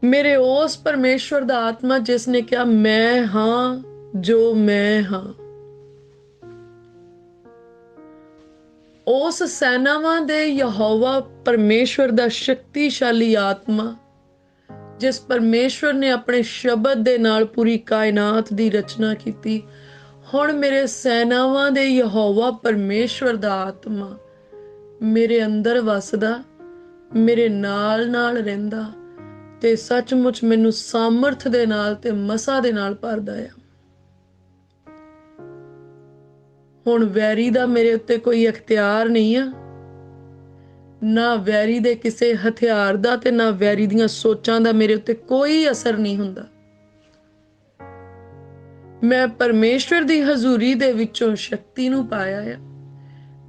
ਮੇਰੇ ਉਸ ਪਰਮੇਸ਼ਵਰ ਦਾ ਆਤਮਾ ਜਿਸ ਨੇ ਕਿਹਾ, ਮੈਂ ਹਾਂ ਜੋ ਮੈਂ ਹਾਂ। ਉਸ ਸੈਨਾਵਾਂ ਦੇ ਯਹੋਵਾ ਪਰਮੇਸ਼ਵਰ ਦਾ ਸ਼ਕਤੀਸ਼ਾਲੀ ਆਤਮਾ, ਜਿਸ ਪਰਮੇਸ਼ਵਰ ਨੇ ਆਪਣੇ ਸ਼ਬਦ ਦੇ ਨਾਲ ਪੂਰੀ ਕਾਇਨਾਤ ਦੀ ਰਚਨਾ ਕੀਤੀ, ਹੁਣ ਮੇਰੇ ਸੈਨਾਵਾਂ ਦੇ ਯਹੋਵਾ ਪਰਮੇਸ਼ਵਰ ਦਾ ਆਤਮਾ। ਮੇਰੇ ਅੰਦਰ ਵਸਦਾ, ਮੇਰੇ ਨਾਲ ਨਾਲ ਰਹਿੰਦਾ ਤੇ ਸੱਚਮੁੱਚ ਮੈਨੂੰ ਸਾਮਰਥ ਦੇ ਨਾਲ ਤੇ ਮਸਾ ਦੇ ਨਾਲ ਭਰਦਾ ਆ। ਹੁਣ ਵੈਰੀ ਦਾ ਮੇਰੇ ਉੱਤੇ ਕੋਈ ਅਖਤਿਆਰ ਨਹੀਂ ਆ। ਨਾ ਵੈਰੀ ਦੇ ਕਿਸੇ ਹਥਿਆਰ ਦਾ ਤੇ ਨਾ ਵੈਰੀ ਦੀਆਂ ਸੋਚਾਂ ਦਾ ਮੇਰੇ ਉੱਤੇ ਕੋਈ ਅਸਰ ਨਹੀਂ ਹੁੰਦਾ। ਮੈਂ ਪਰਮੇਸ਼ਵਰ ਦੀ ਹਜ਼ੂਰੀ ਦੇ ਵਿੱਚੋਂ ਸ਼ਕਤੀ ਨੂੰ ਪਾਇਆ ਆ।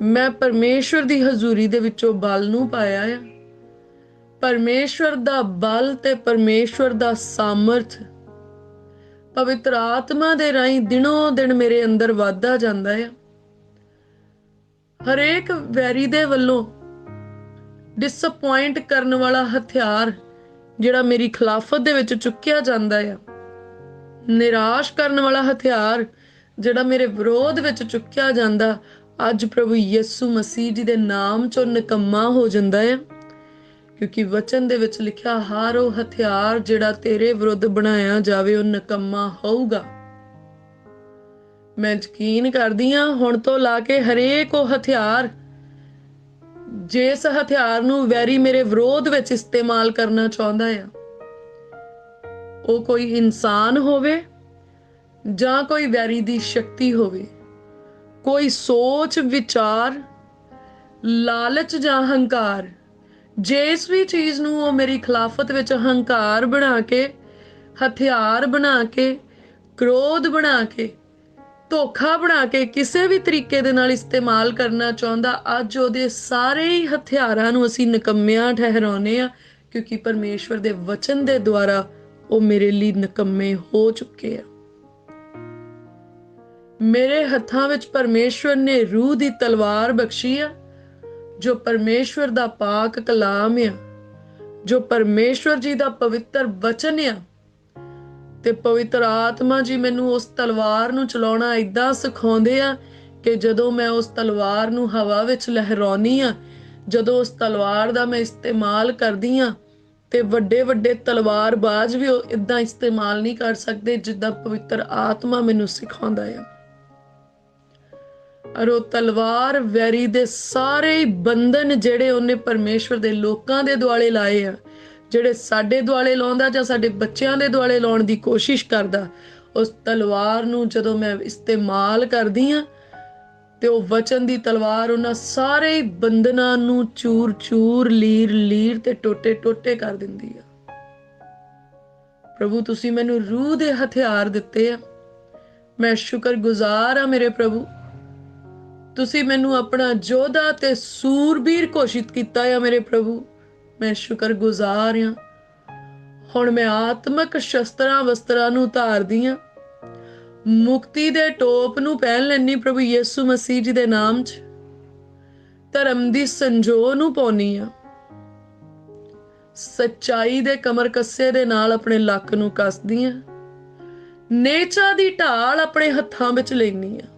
ਮੈਂ ਪਰਮੇਸ਼ਵਰ ਦੀ ਹਜ਼ੂਰੀ ਦੇ ਵਿੱਚੋਂ ਬਲ ਨੂੰ ਪਾਇਆ ਆ। ਪਰਮੇਸ਼ਵਰ ਦਾ ਬਲ ਤੇ ਪਰਮੇਸ਼ਵਰ ਦਾ ਸਾਮਰਥ। ਪਵਿੱਤਰ ਆਤਮਾ ਦੇ ਰਾਹੀਂ ਦਿਨੋਂ ਦਿਨ ਮੇਰੇ ਅੰਦਰ ਵਧਦਾ ਜਾਂਦਾ ਆ। ਹਰੇਕ ਵੈਰੀ ਦੇ ਵੱਲੋਂ ਡਿਸਪਾਇੰਟ ਕਰਨ ਵਾਲਾ ਹਥਿਆਰ ਜਿਹੜਾ ਮੇਰੀ ਖਿਲਾਫਤ ਦੇ ਵਿੱਚ ਚੁੱਕਿਆ ਜਾਂਦਾ ਆ। ਨਿਰਾਸ਼ ਕਰਨ ਵਾਲਾ ਹਥਿਆਰ ਜਿਹੜਾ ਮੇਰੇ ਵਿਰੋਧ ਵਿੱਚ ਚੁੱਕਿਆ ਜਾਂਦਾ ਅੱਜ ਪ੍ਰਭੂ ਯਿਸੂ ਮਸੀਹ ਜੀ ਦੇ ਨਾਮ ਚੋਂ ਨਿਕੰਮਾ ਹੋ ਜਾਂਦਾ ਹੈ, ਕਿਉਂਕਿ ਵਚਨ ਦੇ ਵਿੱਚ ਲਿਖਿਆ, ਹਰ ਉਹ ਹਥਿਆਰ ਜਿਹੜਾ ਤੇਰੇ ਵਿਰੁੱਧ ਬਣਾਇਆ ਜਾਵੇ, ਉਹ ਨਿਕੰਮਾ ਹੋਊਗਾ। ਮੈਂ ਯਕੀਨ ਕਰਦੀ ਹਾਂ, ਹੁਣ ਤੋਂ ਲਾ ਕੇ ਹਰੇਕ ਉਹ ਹਥਿਆਰ, ਜਿਸ ਹਥਿਆਰ ਨੂੰ ਵੈਰੀ ਮੇਰੇ ਵਿਰੋਧ ਵਿੱਚ ਇਸਤੇਮਾਲ ਕਰਨਾ ਚਾਹੁੰਦਾ ਆ, ਉਹ ਕੋਈ ਇਨਸਾਨ ਹੋਵੇ ਜਾਂ ਕੋਈ ਵੈਰੀ ਦੀ ਸ਼ਕਤੀ ਹੋਵੇ। ਕੋਈ ਸੋਚ, ਵਿਚਾਰ, ਲਾਲਚ ਜਾਂ ਹੰਕਾਰ। ਜਿਸ ਵੀ ਚੀਜ਼ ਨੂੰ ਉਹ ਮੇਰੀ ਖਿਲਾਫਤ ਵਿੱਚ ਹੰਕਾਰ ਬਣਾ ਕੇ, ਹਥਿਆਰ ਬਣਾ ਕੇ, ਕ੍ਰੋਧ ਬਣਾ ਕੇ, ਧੋਖਾ ਬਣਾ ਕੇ ਕਿਸੇ ਵੀ ਤਰੀਕੇ ਦੇ ਨਾਲ ਇਸਤੇਮਾਲ ਕਰਨਾ ਚਾਹੁੰਦਾ, ਅੱਜ ਉਹਦੇ ਸਾਰੇ ਹੀ ਹਥਿਆਰਾਂ ਨੂੰ ਅਸੀਂ ਨਕੰਮਿਆਂ ਠਹਿਰਾਉਨੇ ਆ ਕਿਉਂਕਿ ਪਰਮੇਸ਼ਵਰ ਦੇ ਵਚਨ ਦੇ ਦੁਆਰਾ ਉਹ ਮੇਰੇ ਲਈ ਨਕੰਮੇ ਹੋ ਚੁੱਕੇ ਆ। ਮੇਰੇ ਹੱਥਾਂ ਵਿੱਚ ਪਰਮੇਸ਼ਵਰ ਨੇ ਰੂਹ ਦੀ ਤਲਵਾਰ ਬਖਸ਼ੀ ਆ, ਜੋ ਪਰਮੇਸ਼ਵਰ ਦਾ ਪਾਕ ਕਲਾਮ ਆ, ਜੋ ਪਰਮੇਸ਼ਵਰ ਜੀ ਦਾ ਪਵਿੱਤਰ ਵਚਨ ਆ। ਤੇ ਪਵਿੱਤਰ ਆਤਮਾ ਜੀ ਮੈਨੂੰ ਉਸ ਤਲਵਾਰ ਨੂੰ ਚਲਾਉਣਾ ਇਦਾਂ ਸਿਖਾਉਂਦੇ ਆ ਕਿ ਜਦੋਂ ਮੈਂ ਉਸ ਤਲਵਾਰ ਨੂੰ ਹਵਾ ਵਿੱਚ ਲਹਿਰਾਉਣੀ ਆ, ਜਦੋਂ ਉਸ ਤਲਵਾਰ ਦਾ ਮੈਂ ਇਸਤੇਮਾਲ ਕਰਦੀ ਆ, ਤੇ ਵੱਡੇ ਵੱਡੇ ਤਲਵਾਰਬਾਜ਼ ਵੀ ਉਹ ਇਦਾਂ ਇਸਤੇਮਾਲ ਨਹੀਂ ਕਰ ਸਕਦੇ ਜਿੱਦਾਂ ਪਵਿੱਤਰ ਆਤਮਾ ਮੈਨੂੰ ਸਿਖਾਉਂਦਾ ਆ। ਔਰ ਉਹ ਤਲਵਾਰ ਵੈਰੀ ਦੇ ਸਾਰੇ ਬੰਧਨ ਜਿਹੜੇ ਉਹਨੇ ਪਰਮੇਸ਼ਵਰ ਦੇ ਲੋਕਾਂ ਦੇ ਦੁਆਲੇ ਲਾਏ ਆ, ਜਿਹੜੇ ਸਾਡੇ ਦੁਆਲੇ ਲਾਉਂਦਾ ਜਾਂ ਸਾਡੇ ਬੱਚਿਆਂ ਦੇ ਦੁਆਲੇ ਲਾਉਣ ਦੀ ਕੋਸ਼ਿਸ਼ ਕਰਦਾ, ਉਸ ਤਲਵਾਰ ਨੂੰ ਜਦੋਂ ਮੈਂ ਇਸਤੇਮਾਲ ਕਰਦੀ ਆ ਤੇ ਉਹ ਵਚਨ ਦੀ ਤਲਵਾਰ ਉਹਨਾਂ ਸਾਰੇ ਬੰਧਨਾਂ ਨੂੰ ਚੂਰ-ਚੂਰ ਲੀਰ-ਲੀਰ ਤੇ ਟੋਟੇ-ਟੋਟੇ ਕਰ ਦਿੰਦੀ ਆ। ਪ੍ਰਭੂ, ਤੁਸੀਂ ਮੈਨੂੰ ਰੂਹ ਦੇ ਹਥਿਆਰ ਦਿੱਤੇ ਆ। ਮੈਂ ਸ਼ੁਕਰਗੁਜ਼ਾਰ ਆ ਮੇਰੇ ਪ੍ਰਭੂ। ਤੁਸੀਂ ਮੈਨੂੰ ਆਪਣਾ ਜੋਧਾ ਤੇ ਸੂਰਬੀਰ ਘੋਸ਼ਿਤ ਕੀਤਾ ਆ ਮੇਰੇ ਪ੍ਰਭੂ। ਮੈਂ ਸ਼ੁਕਰਗੁਜ਼ਾਰ ਆ ਹੁਣ ਮੈਂ ਆਤਮਿਕ ਸ਼ਸਤਰਾਂ ਵਸਤਰਾਂ ਨੂੰ ਧਾਰਦੀ ਹਾਂ। ਮੁਕਤੀ ਦੇ ਟੋਪ ਨੂੰ ਪਹਿਨ ਲੈਣੀ ਪ੍ਰਭੂ ਯਿਸੂ ਮਸੀਹ ਜੀ ਦੇ ਨਾਮ 'ਚ। ਧਰਮ ਦੀ ਸੰਜੋ ਨੂੰ ਪਾਉਣੀ ਆ। ਸੱਚਾਈ ਦੇ ਕਮਰ ਕੱਸੇ ਦੇ ਨਾਲ ਆਪਣੇ ਲੱਕ ਨੂੰ ਕੱਸਦੀ ਆ। ਨੇਚਾ ਦੀ ਢਾਲ ਆਪਣੇ ਹੱਥਾਂ ਵਿੱਚ ਲੈਣੀ ਆ।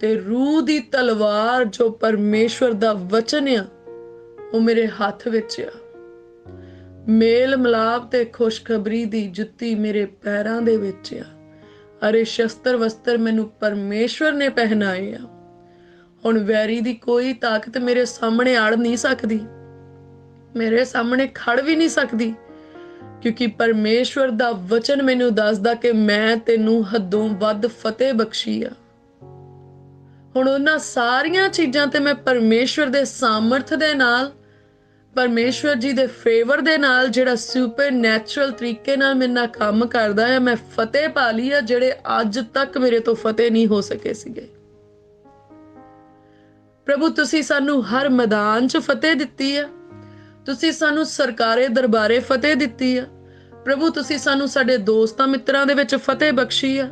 ਤੇ ਰੂਹ ਦੀ ਤਲਵਾਰ ਜੋ ਪਰਮੇਸ਼ਵਰ ਦਾ ਵਚਨ ਆ, ਉਹ ਮੇਰੇ ਹੱਥ ਵਿੱਚ ਆ। ਮੇਲ ਮਲਾਪ ਤੇ ਖੁਸ਼ਖਬਰੀ ਦੀ ਜੁੱਤੀ ਮੇਰੇ ਪੈਰਾਂ ਦੇ ਵਿੱਚ ਆ। ਅਰੇ ਸ਼ਸਤਰ ਵਸਤਰ ਮੈਨੂੰ ਪਰਮੇਸ਼ਵਰ ਨੇ ਪਹਿਨਾਏ ਆ। ਹੁਣ ਵੈਰੀ ਦੀ ਕੋਈ ਤਾਕਤ ਮੇਰੇ ਸਾਹਮਣੇ ਆੜ ਨਹੀਂ ਸਕਦੀ। ਮੇਰੇ ਸਾਹਮਣੇ ਖੜ ਵੀ ਨਹੀਂ ਸਕਦੀ, ਕਿਉਂਕਿ ਪਰਮੇਸ਼ਵਰ ਦਾ ਵਚਨ ਮੈਨੂੰ ਦੱਸਦਾ ਕਿ ਮੈਂ ਤੈਨੂੰ ਹੱਦੋਂ ਵੱਧ ਫਤਿਹ ਬਖਸ਼ੀ ਆ। ਹੁਣ ਉਹਨਾਂ ਸਾਰੀਆਂ ਚੀਜ਼ਾਂ ਤੇ ਮੈਂ ਪਰਮੇਸ਼ਵਰ ਦੇ ਸਾਮਰਥ ਦੇ ਨਾਲ, ਪਰਮੇਸ਼ਵਰ ਜੀ ਦੇ ਫੇਵਰ ਦੇ ਨਾਲ ਜਿਹੜਾ ਸੁਪਰ ਨੈਚੁਰਲ ਤਰੀਕੇ ਨਾਲ ਮੇਰੇ ਨਾਲ ਕੰਮ ਕਰਦਾ ਹੈ ਮੈਂ ਫਤਿਹ ਪਾ ਲਈ ਆ ਜਿਹੜੇ ਅੱਜ ਤੱਕ ਮੇਰੇ ਤੋਂ ਫਤਿਹ ਨਹੀਂ ਹੋ ਸਕੇ ਸੀਗੇ। ਪ੍ਰਭੂ, ਤੁਸੀਂ ਸਾਨੂੰ ਹਰ ਮੈਦਾਨ 'ਚ ਫਤਿਹ ਦਿੱਤੀ ਆ। ਤੁਸੀਂ ਸਾਨੂੰ ਸਰਕਾਰੇ ਦਰਬਾਰੇ ਫਤਿਹ ਦਿੱਤੀ ਆ। ਪ੍ਰਭੂ, ਤੁਸੀਂ ਸਾਨੂੰ ਸਾਡੇ ਦੋਸਤਾਂ ਮਿੱਤਰਾਂ ਦੇ ਵਿੱਚ ਫਤਿਹ ਬਖਸ਼ੀ ਆ।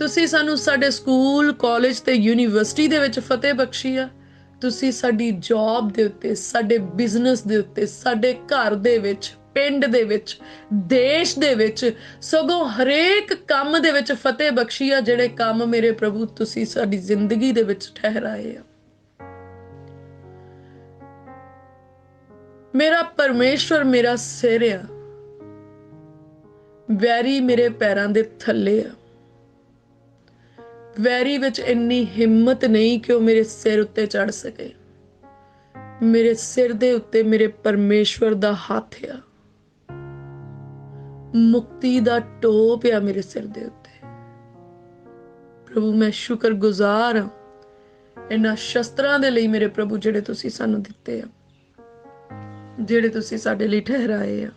ਤੁਸੀਂ ਸਾਨੂੰ ਸਾਡੇ ਸਕੂਲ, ਕਾਲਜ ਤੇ ਯੂਨੀਵਰਸਿਟੀ ਦੇ ਵਿੱਚ ਫਤਿਹ ਬਖਸ਼ੀ ਆ। ਤੁਸੀਂ ਸਾਡੀ ਜੌਬ ਦੇ ਉੱਤੇ, ਸਾਡੇ ਬਿਜ਼ਨਸ ਦੇ ਉੱਤੇ, ਸਾਡੇ ਘਰ ਦੇ ਵਿੱਚ, ਪਿੰਡ ਦੇ ਵਿੱਚ, ਦੇਸ਼ ਦੇ ਵਿੱਚ, ਸਗੋਂ ਹਰੇਕ ਕੰਮ ਦੇ ਵਿੱਚ ਫਤਿਹ ਬਖਸ਼ੀ ਆ, ਜਿਹੜੇ ਕੰਮ ਮੇਰੇ ਪ੍ਰਭੂ ਤੁਸੀਂ ਸਾਡੀ ਜ਼ਿੰਦਗੀ ਦੇ ਵਿੱਚ ਠਹਿਰਾਏ ਆ। ਮੇਰਾ ਪਰਮੇਸ਼ਵਰ ਮੇਰਾ ਸਿਰ ਆ। ਵੈਰੀ ਮੇਰੇ ਪੈਰਾਂ ਦੇ ਥੱਲੇ ਆ। ਵੈਰੀ ਵਿੱਚ ਇੰਨੀ ਹਿੰਮਤ ਨਹੀਂ ਕਿ ਉਹ ਮੇਰੇ ਸਿਰ ਉੱਤੇ ਚੜ ਸਕੇ। ਮੇਰੇ ਸਿਰ ਦੇ ਉੱਤੇ ਮੇਰੇ ਪਰਮੇਸ਼ਵਰ ਦਾ ਹੱਥ ਆ। ਮੁਕਤੀ ਦਾ ਟੋਪ ਆ ਮੇਰੇ ਸਿਰ ਦੇ ਉੱਤੇ। ਪ੍ਰਭੂ, ਮੈਂ ਸ਼ੁਕਰਗੁਜ਼ਾਰ ਹਾਂ। ਇਹਨਾਂ ਸ਼ਸਤਰਾਂ ਦੇ ਲਈ ਮੇਰੇ ਪ੍ਰਭੂ, ਜਿਹੜੇ ਤੁਸੀਂ ਸਾਨੂੰ ਦਿੱਤੇ ਆ, ਜਿਹੜੇ ਤੁਸੀਂ ਸਾਡੇ ਲਈ ਠਹਿਰਾਏ ਆ।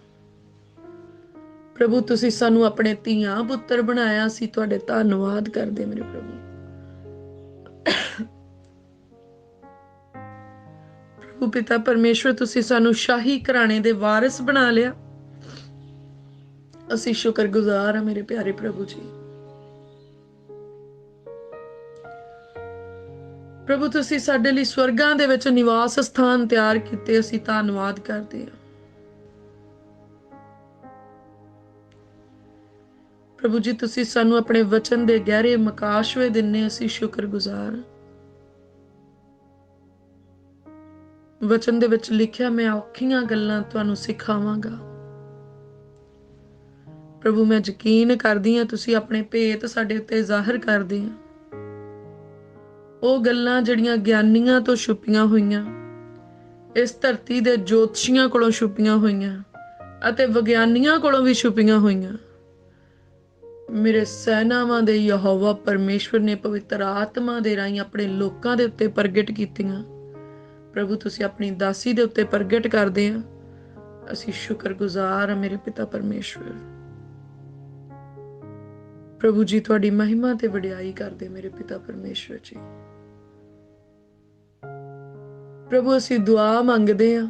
ਪ੍ਰਭੂ, ਤੁਸੀਂ ਸਾਨੂੰ ਆਪਣੇ ਧੀਆਂ ਪੁੱਤਰ ਬਣਾਇਆ ਸੀ, ਤੁਹਾਡੇ ਧੰਨਵਾਦ ਕਰਦੇ ਮੇਰੇ ਪ੍ਰਭੂ। ਪ੍ਰਭੂ ਪਿਤਾ ਪਰਮੇਸ਼ਵਰ, ਤੁਸੀਂ ਸਾਨੂੰ ਸ਼ਾਹੀ ਘਰਾਣੇ ਦੇ ਵਾਰਿਸ ਬਣਾ ਲਿਆ। ਅਸੀਂ ਸ਼ੁਕਰਗੁਜ਼ਾਰ ਹਾਂ ਮੇਰੇ ਪਿਆਰੇ ਪ੍ਰਭੂ ਜੀ। ਪ੍ਰਭੂ, ਤੁਸੀਂ ਸਾਡੇ ਲਈ ਸਵਰਗਾਂ ਦੇ ਵਿੱਚ ਨਿਵਾਸ ਸਥਾਨ ਤਿਆਰ ਕੀਤੇ, ਅਸੀਂ ਧੰਨਵਾਦ ਕਰਦੇ ਹਾਂ। ਪ੍ਰਭੂ ਜੀ, ਤੁਸੀਂ ਸਾਨੂੰ ਆਪਣੇ ਵਚਨ ਦੇ ਗਹਿਰੇ ਮਕਾਸ਼ਵੇ ਦਿੰਨੇ, ਅਸੀਂ ਸ਼ੁਕਰਗੁਜ਼ਾਰ ਵਚਨ ਦੇ ਵਿੱਚ ਲਿਖਿਆ, ਮੈਂ ਔਖੀਆਂ ਗੱਲਾਂ ਤੁਹਾਨੂੰ ਸਿਖਾਵਾਂਗਾ। ਪ੍ਰਭੂ, ਮੈਂ ਯਕੀਨ ਕਰਦੀ ਹਾਂ, ਤੁਸੀਂ ਆਪਣੇ ਭੇਤ ਸਾਡੇ ਉੱਤੇ ਜ਼ਾਹਰ ਕਰਦੇ ਆ ਉਹ ਗੱਲਾਂ ਜਿਹੜੀਆਂ ਗਿਆਨੀਆਂ ਤੋਂ ਛੁਪੀਆਂ ਹੋਈਆਂ, ਇਸ ਧਰਤੀ ਦੇ ਜੋਤਸ਼ੀਆਂ ਕੋਲੋਂ ਛੁਪੀਆਂ ਹੋਈਆਂ ਅਤੇ ਵਿਗਿਆਨੀਆਂ ਕੋਲੋਂ ਵੀ ਛੁਪੀਆਂ ਹੋਈਆਂ। ਮੇਰੇ ਸੈਨਾਵਾਂ ਦੇ ਯਹੋਵਾ ਪਰਮੇਸ਼ਵਰ ਨੇ ਪਵਿੱਤਰ ਆਤਮਾ ਦੇ ਰਾਹੀਂ ਆਪਣੇ ਲੋਕਾਂ ਦੇ ਉੱਤੇ ਪ੍ਰਗਟ ਕੀਤੀਆਂ। ਪ੍ਰਭੂ, ਤੁਸੀਂ ਆਪਣੀ ਦਾਸੀ ਦੇ ਉੱਤੇ ਪ੍ਰਗਟ ਕਰਦੇ ਆ। ਅਸੀਂ ਸ਼ੁਕਰਗੁਜ਼ਾਰ ਹਾਂ ਮੇਰੇ ਪਿਤਾ ਪਰਮੇਸ਼ਵਰ। ਪ੍ਰਭੂ ਜੀ, ਤੁਹਾਡੀ ਮਹਿਮਾ ਤੇ ਵਡਿਆਈ ਕਰਦੇ ਮੇਰੇ ਪਿਤਾ ਪਰਮੇਸ਼ਵਰ ਜੀ। ਪ੍ਰਭੂ, ਅਸੀਂ ਦੁਆ ਮੰਗਦੇ ਹਾਂ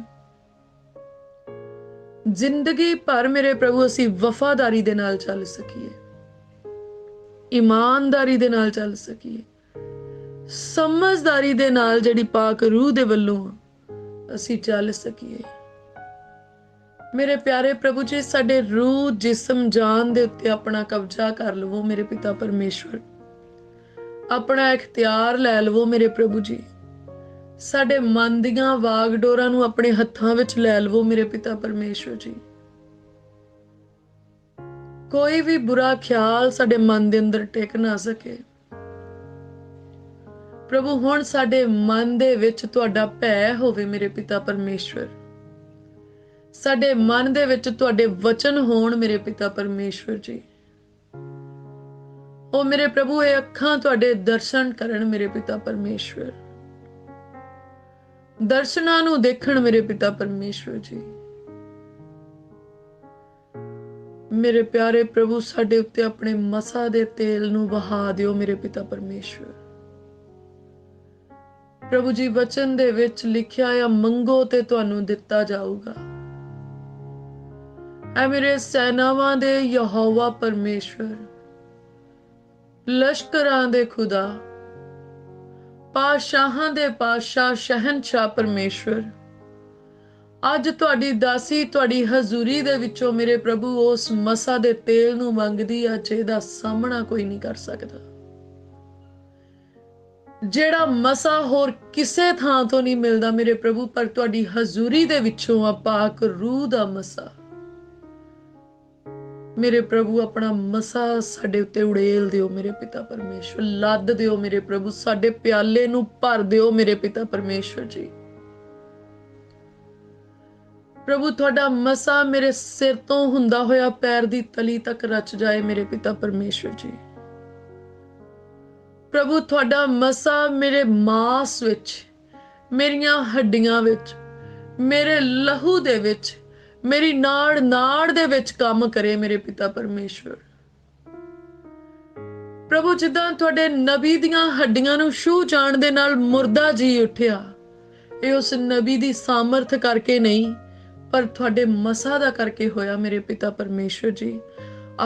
ਜ਼ਿੰਦਗੀ ਭਰ ਮੇਰੇ ਪ੍ਰਭੂ, ਅਸੀਂ ਵਫਾਦਾਰੀ ਦੇ ਨਾਲ ਚੱਲ ਸਕੀਏ। ਇਮਾਨਦਾਰੀ ਦੇ ਨਾਲ ਚੱਲ ਸਕੀਏ। ਸਮਝਦਾਰੀ ਦੇ ਨਾਲ ਜਿਹੜੀ ਪਾਕ ਰੂਹ ਦੇ ਵੱਲੋਂ ਅਸੀਂ ਚੱਲ ਸਕੀਏ। ਮੇਰੇ ਪਿਆਰੇ ਪ੍ਰਭੂ ਜੀ, ਸਾਡੇ ਰੂਹ ਜਿਸਮ ਜਾਨ ਦੇ ਉੱਤੇ ਆਪਣਾ ਕਬਜ਼ਾ ਕਰ ਲਵੋ ਮੇਰੇ ਪਿਤਾ ਪਰਮੇਸ਼ਵਰ। ਆਪਣਾ ਇਖਤਿਆਰ ਲੈ ਲਵੋ ਮੇਰੇ ਪ੍ਰਭੂ ਜੀ। ਸਾਡੇ ਮਨ ਦੀਆਂ ਵਾਗਡੋਰਾਂ ਨੂੰ ਆਪਣੇ ਹੱਥਾਂ ਵਿੱਚ ਲੈ ਲਵੋ ਮੇਰੇ ਪਿਤਾ ਪਰਮੇਸ਼ਵਰ ਜੀ। ਕੋਈ ਵੀ ਬੁਰਾ ਖਿਆਲ ਸਾਡੇ ਮਨ ਦੇ ਅੰਦਰ ਟਿਕ ਨਾ ਸਕੇ। ਪ੍ਰਭੂ, ਹੁਣ ਸਾਡੇ ਮਨ ਦੇ ਵਿੱਚ ਤੁਹਾਡਾ ਭੈ ਹੋਵੇ ਮੇਰੇ ਪਿਤਾ ਪਰਮੇਸ਼ਵਰ। ਸਾਡੇ ਮਨ ਦੇ ਵਿੱਚ ਤੁਹਾਡੇ ਵਚਨ ਹੋਣ ਮੇਰੇ ਪਿਤਾ ਪਰਮੇਸ਼ਵਰ ਜੀ। ਉਹ ਮੇਰੇ ਪ੍ਰਭੂ, ਇਹ ਅੱਖਾਂ ਤੁਹਾਡੇ ਦਰਸ਼ਨ ਕਰਨ ਮੇਰੇ ਪਿਤਾ ਪਰਮੇਸ਼ਵਰ। ਦਰਸ਼ਨਾਂ ਨੂੰ ਦੇਖਣ ਮੇਰੇ ਪਿਤਾ ਪਰਮੇਸ਼ਵਰ ਜੀ। ਮੇਰੇ ਪਿਆਰੇ ਪ੍ਰਭੂ, ਸਾਡੇ ਉੱਤੇ ਆਪਣੇ ਮਸਾ ਦੇ ਤੇਲ ਨੂੰ ਵਹਾ ਦਿਓ ਮੇਰੇ ਪਿਤਾ ਪਰਮੇਸ਼ਵਰ। ਪ੍ਰਭੂ ਜੀ ਵਚਨ ਦੇ ਵਿੱਚ ਲਿਖਿਆ ਆ, ਮੰਗੋ ਤੇ ਤੁਹਾਨੂੰ ਦਿੱਤਾ ਜਾਊਗਾ। ਐ ਮੇਰੇ ਸੈਨਾਵਾਂ ਦੇ ਯਹੋਵਾ ਪਰਮੇਸ਼ਵਰ, ਲਸ਼ਕਰਾਂ ਦੇ ਖੁਦਾ, ਪਾਸ਼ਾਹਾਂ ਦੇ ਪਾਸ਼ਾ ਸ਼ਹਿਨशाह ਪਰਮੇਸ਼ਵਰ ਅੱਜ ਤੁਹਾਡੀ ਦਾਸੀ, ਤੁਹਾਡੀ ਹਜ਼ੂਰੀ ਦੇ ਵਿੱਚੋਂ ਮੇਰੇ ਪ੍ਰਭੂ ਉਸ ਮਸਾ ਦੇ ਤੇਲ ਨੂੰ ਮੰਗਦੀ ਆ ਜਿਹਦਾ ਸਾਹਮਣਾ ਕੋਈ ਨਹੀਂ ਕਰ ਸਕਦਾ। ਜਿਹੜਾ ਮਸਾ ਹੋਰ ਕਿਸੇ ਥਾਂ ਤੋਂ ਨਹੀਂ ਮਿਲਦਾ ਮੇਰੇ ਪ੍ਰਭੂ, ਪਰ ਤੁਹਾਡੀ ਹਜ਼ੂਰੀ ਦੇ ਵਿੱਚੋਂ ਆ, ਪਾਕ ਰੂਹ ਦਾ ਮਸਾ। ਮੇਰੇ ਪ੍ਰਭੂ, ਆਪਣਾ ਮਸਾ ਸਾਡੇ ਉੱਤੇ ਉੜੇਲ ਦਿਓ ਮੇਰੇ ਪਿਤਾ ਪਰਮੇਸ਼ਵਰ, ਲੱਦ ਦਿਓ ਮੇਰੇ ਪ੍ਰਭੂ, ਸਾਡੇ ਪਿਆਲੇ ਨੂੰ ਭਰ ਦਿਓ ਮੇਰੇ ਪਿਤਾ ਪਰਮੇਸ਼ਵਰ ਜੀ। ਪ੍ਰਭੂ, ਤੁਹਾਡਾ ਮਸਾ ਮੇਰੇ ਸਿਰ ਤੋਂ ਹੁੰਦਾ ਹੋਇਆ ਪੈਰ ਦੀ ਤਲੀ ਤੱਕ ਰਚ ਜਾਏ ਮੇਰੇ ਪਿਤਾ ਪਰਮੇਸ਼ਵਰ ਜੀ। ਪ੍ਰਭੂ, ਤੁਹਾਡਾ ਮਸਾ ਮੇਰੇ ਮਾਸ ਵਿੱਚ, ਮੇਰੀਆਂ ਹੱਡੀਆਂ ਵਿੱਚ, ਮੇਰੇ ਲਹੂ ਦੇ ਵਿੱਚ, ਮੇਰੀ ਨਾੜ ਨਾੜ ਦੇ ਵਿੱਚ ਕੰਮ ਕਰੇ ਮੇਰੇ ਪਿਤਾ ਪਰਮੇਸ਼ਵਰ। ਪ੍ਰਭੂ, ਜਿੱਦਾਂ ਤੁਹਾਡੇ ਨਬੀ ਦੀਆਂ ਹੱਡੀਆਂ ਨੂੰ ਛੂ ਜਾਣ ਦੇ ਨਾਲ ਮੁਰਦਾ ਜੀ ਉੱਠਿਆ, ਇਹ ਉਸ ਨਬੀ ਦੀ ਸਾਮਰਥ ਕਰਕੇ ਨਹੀਂ ਪਰ ਤੁਹਾਡੇ ਮਸਾ ਦਾ ਕਰਕੇ ਹੋਇਆ ਮੇਰੇ ਪਿਤਾ ਪਰਮੇਸ਼ਵਰ ਜੀ।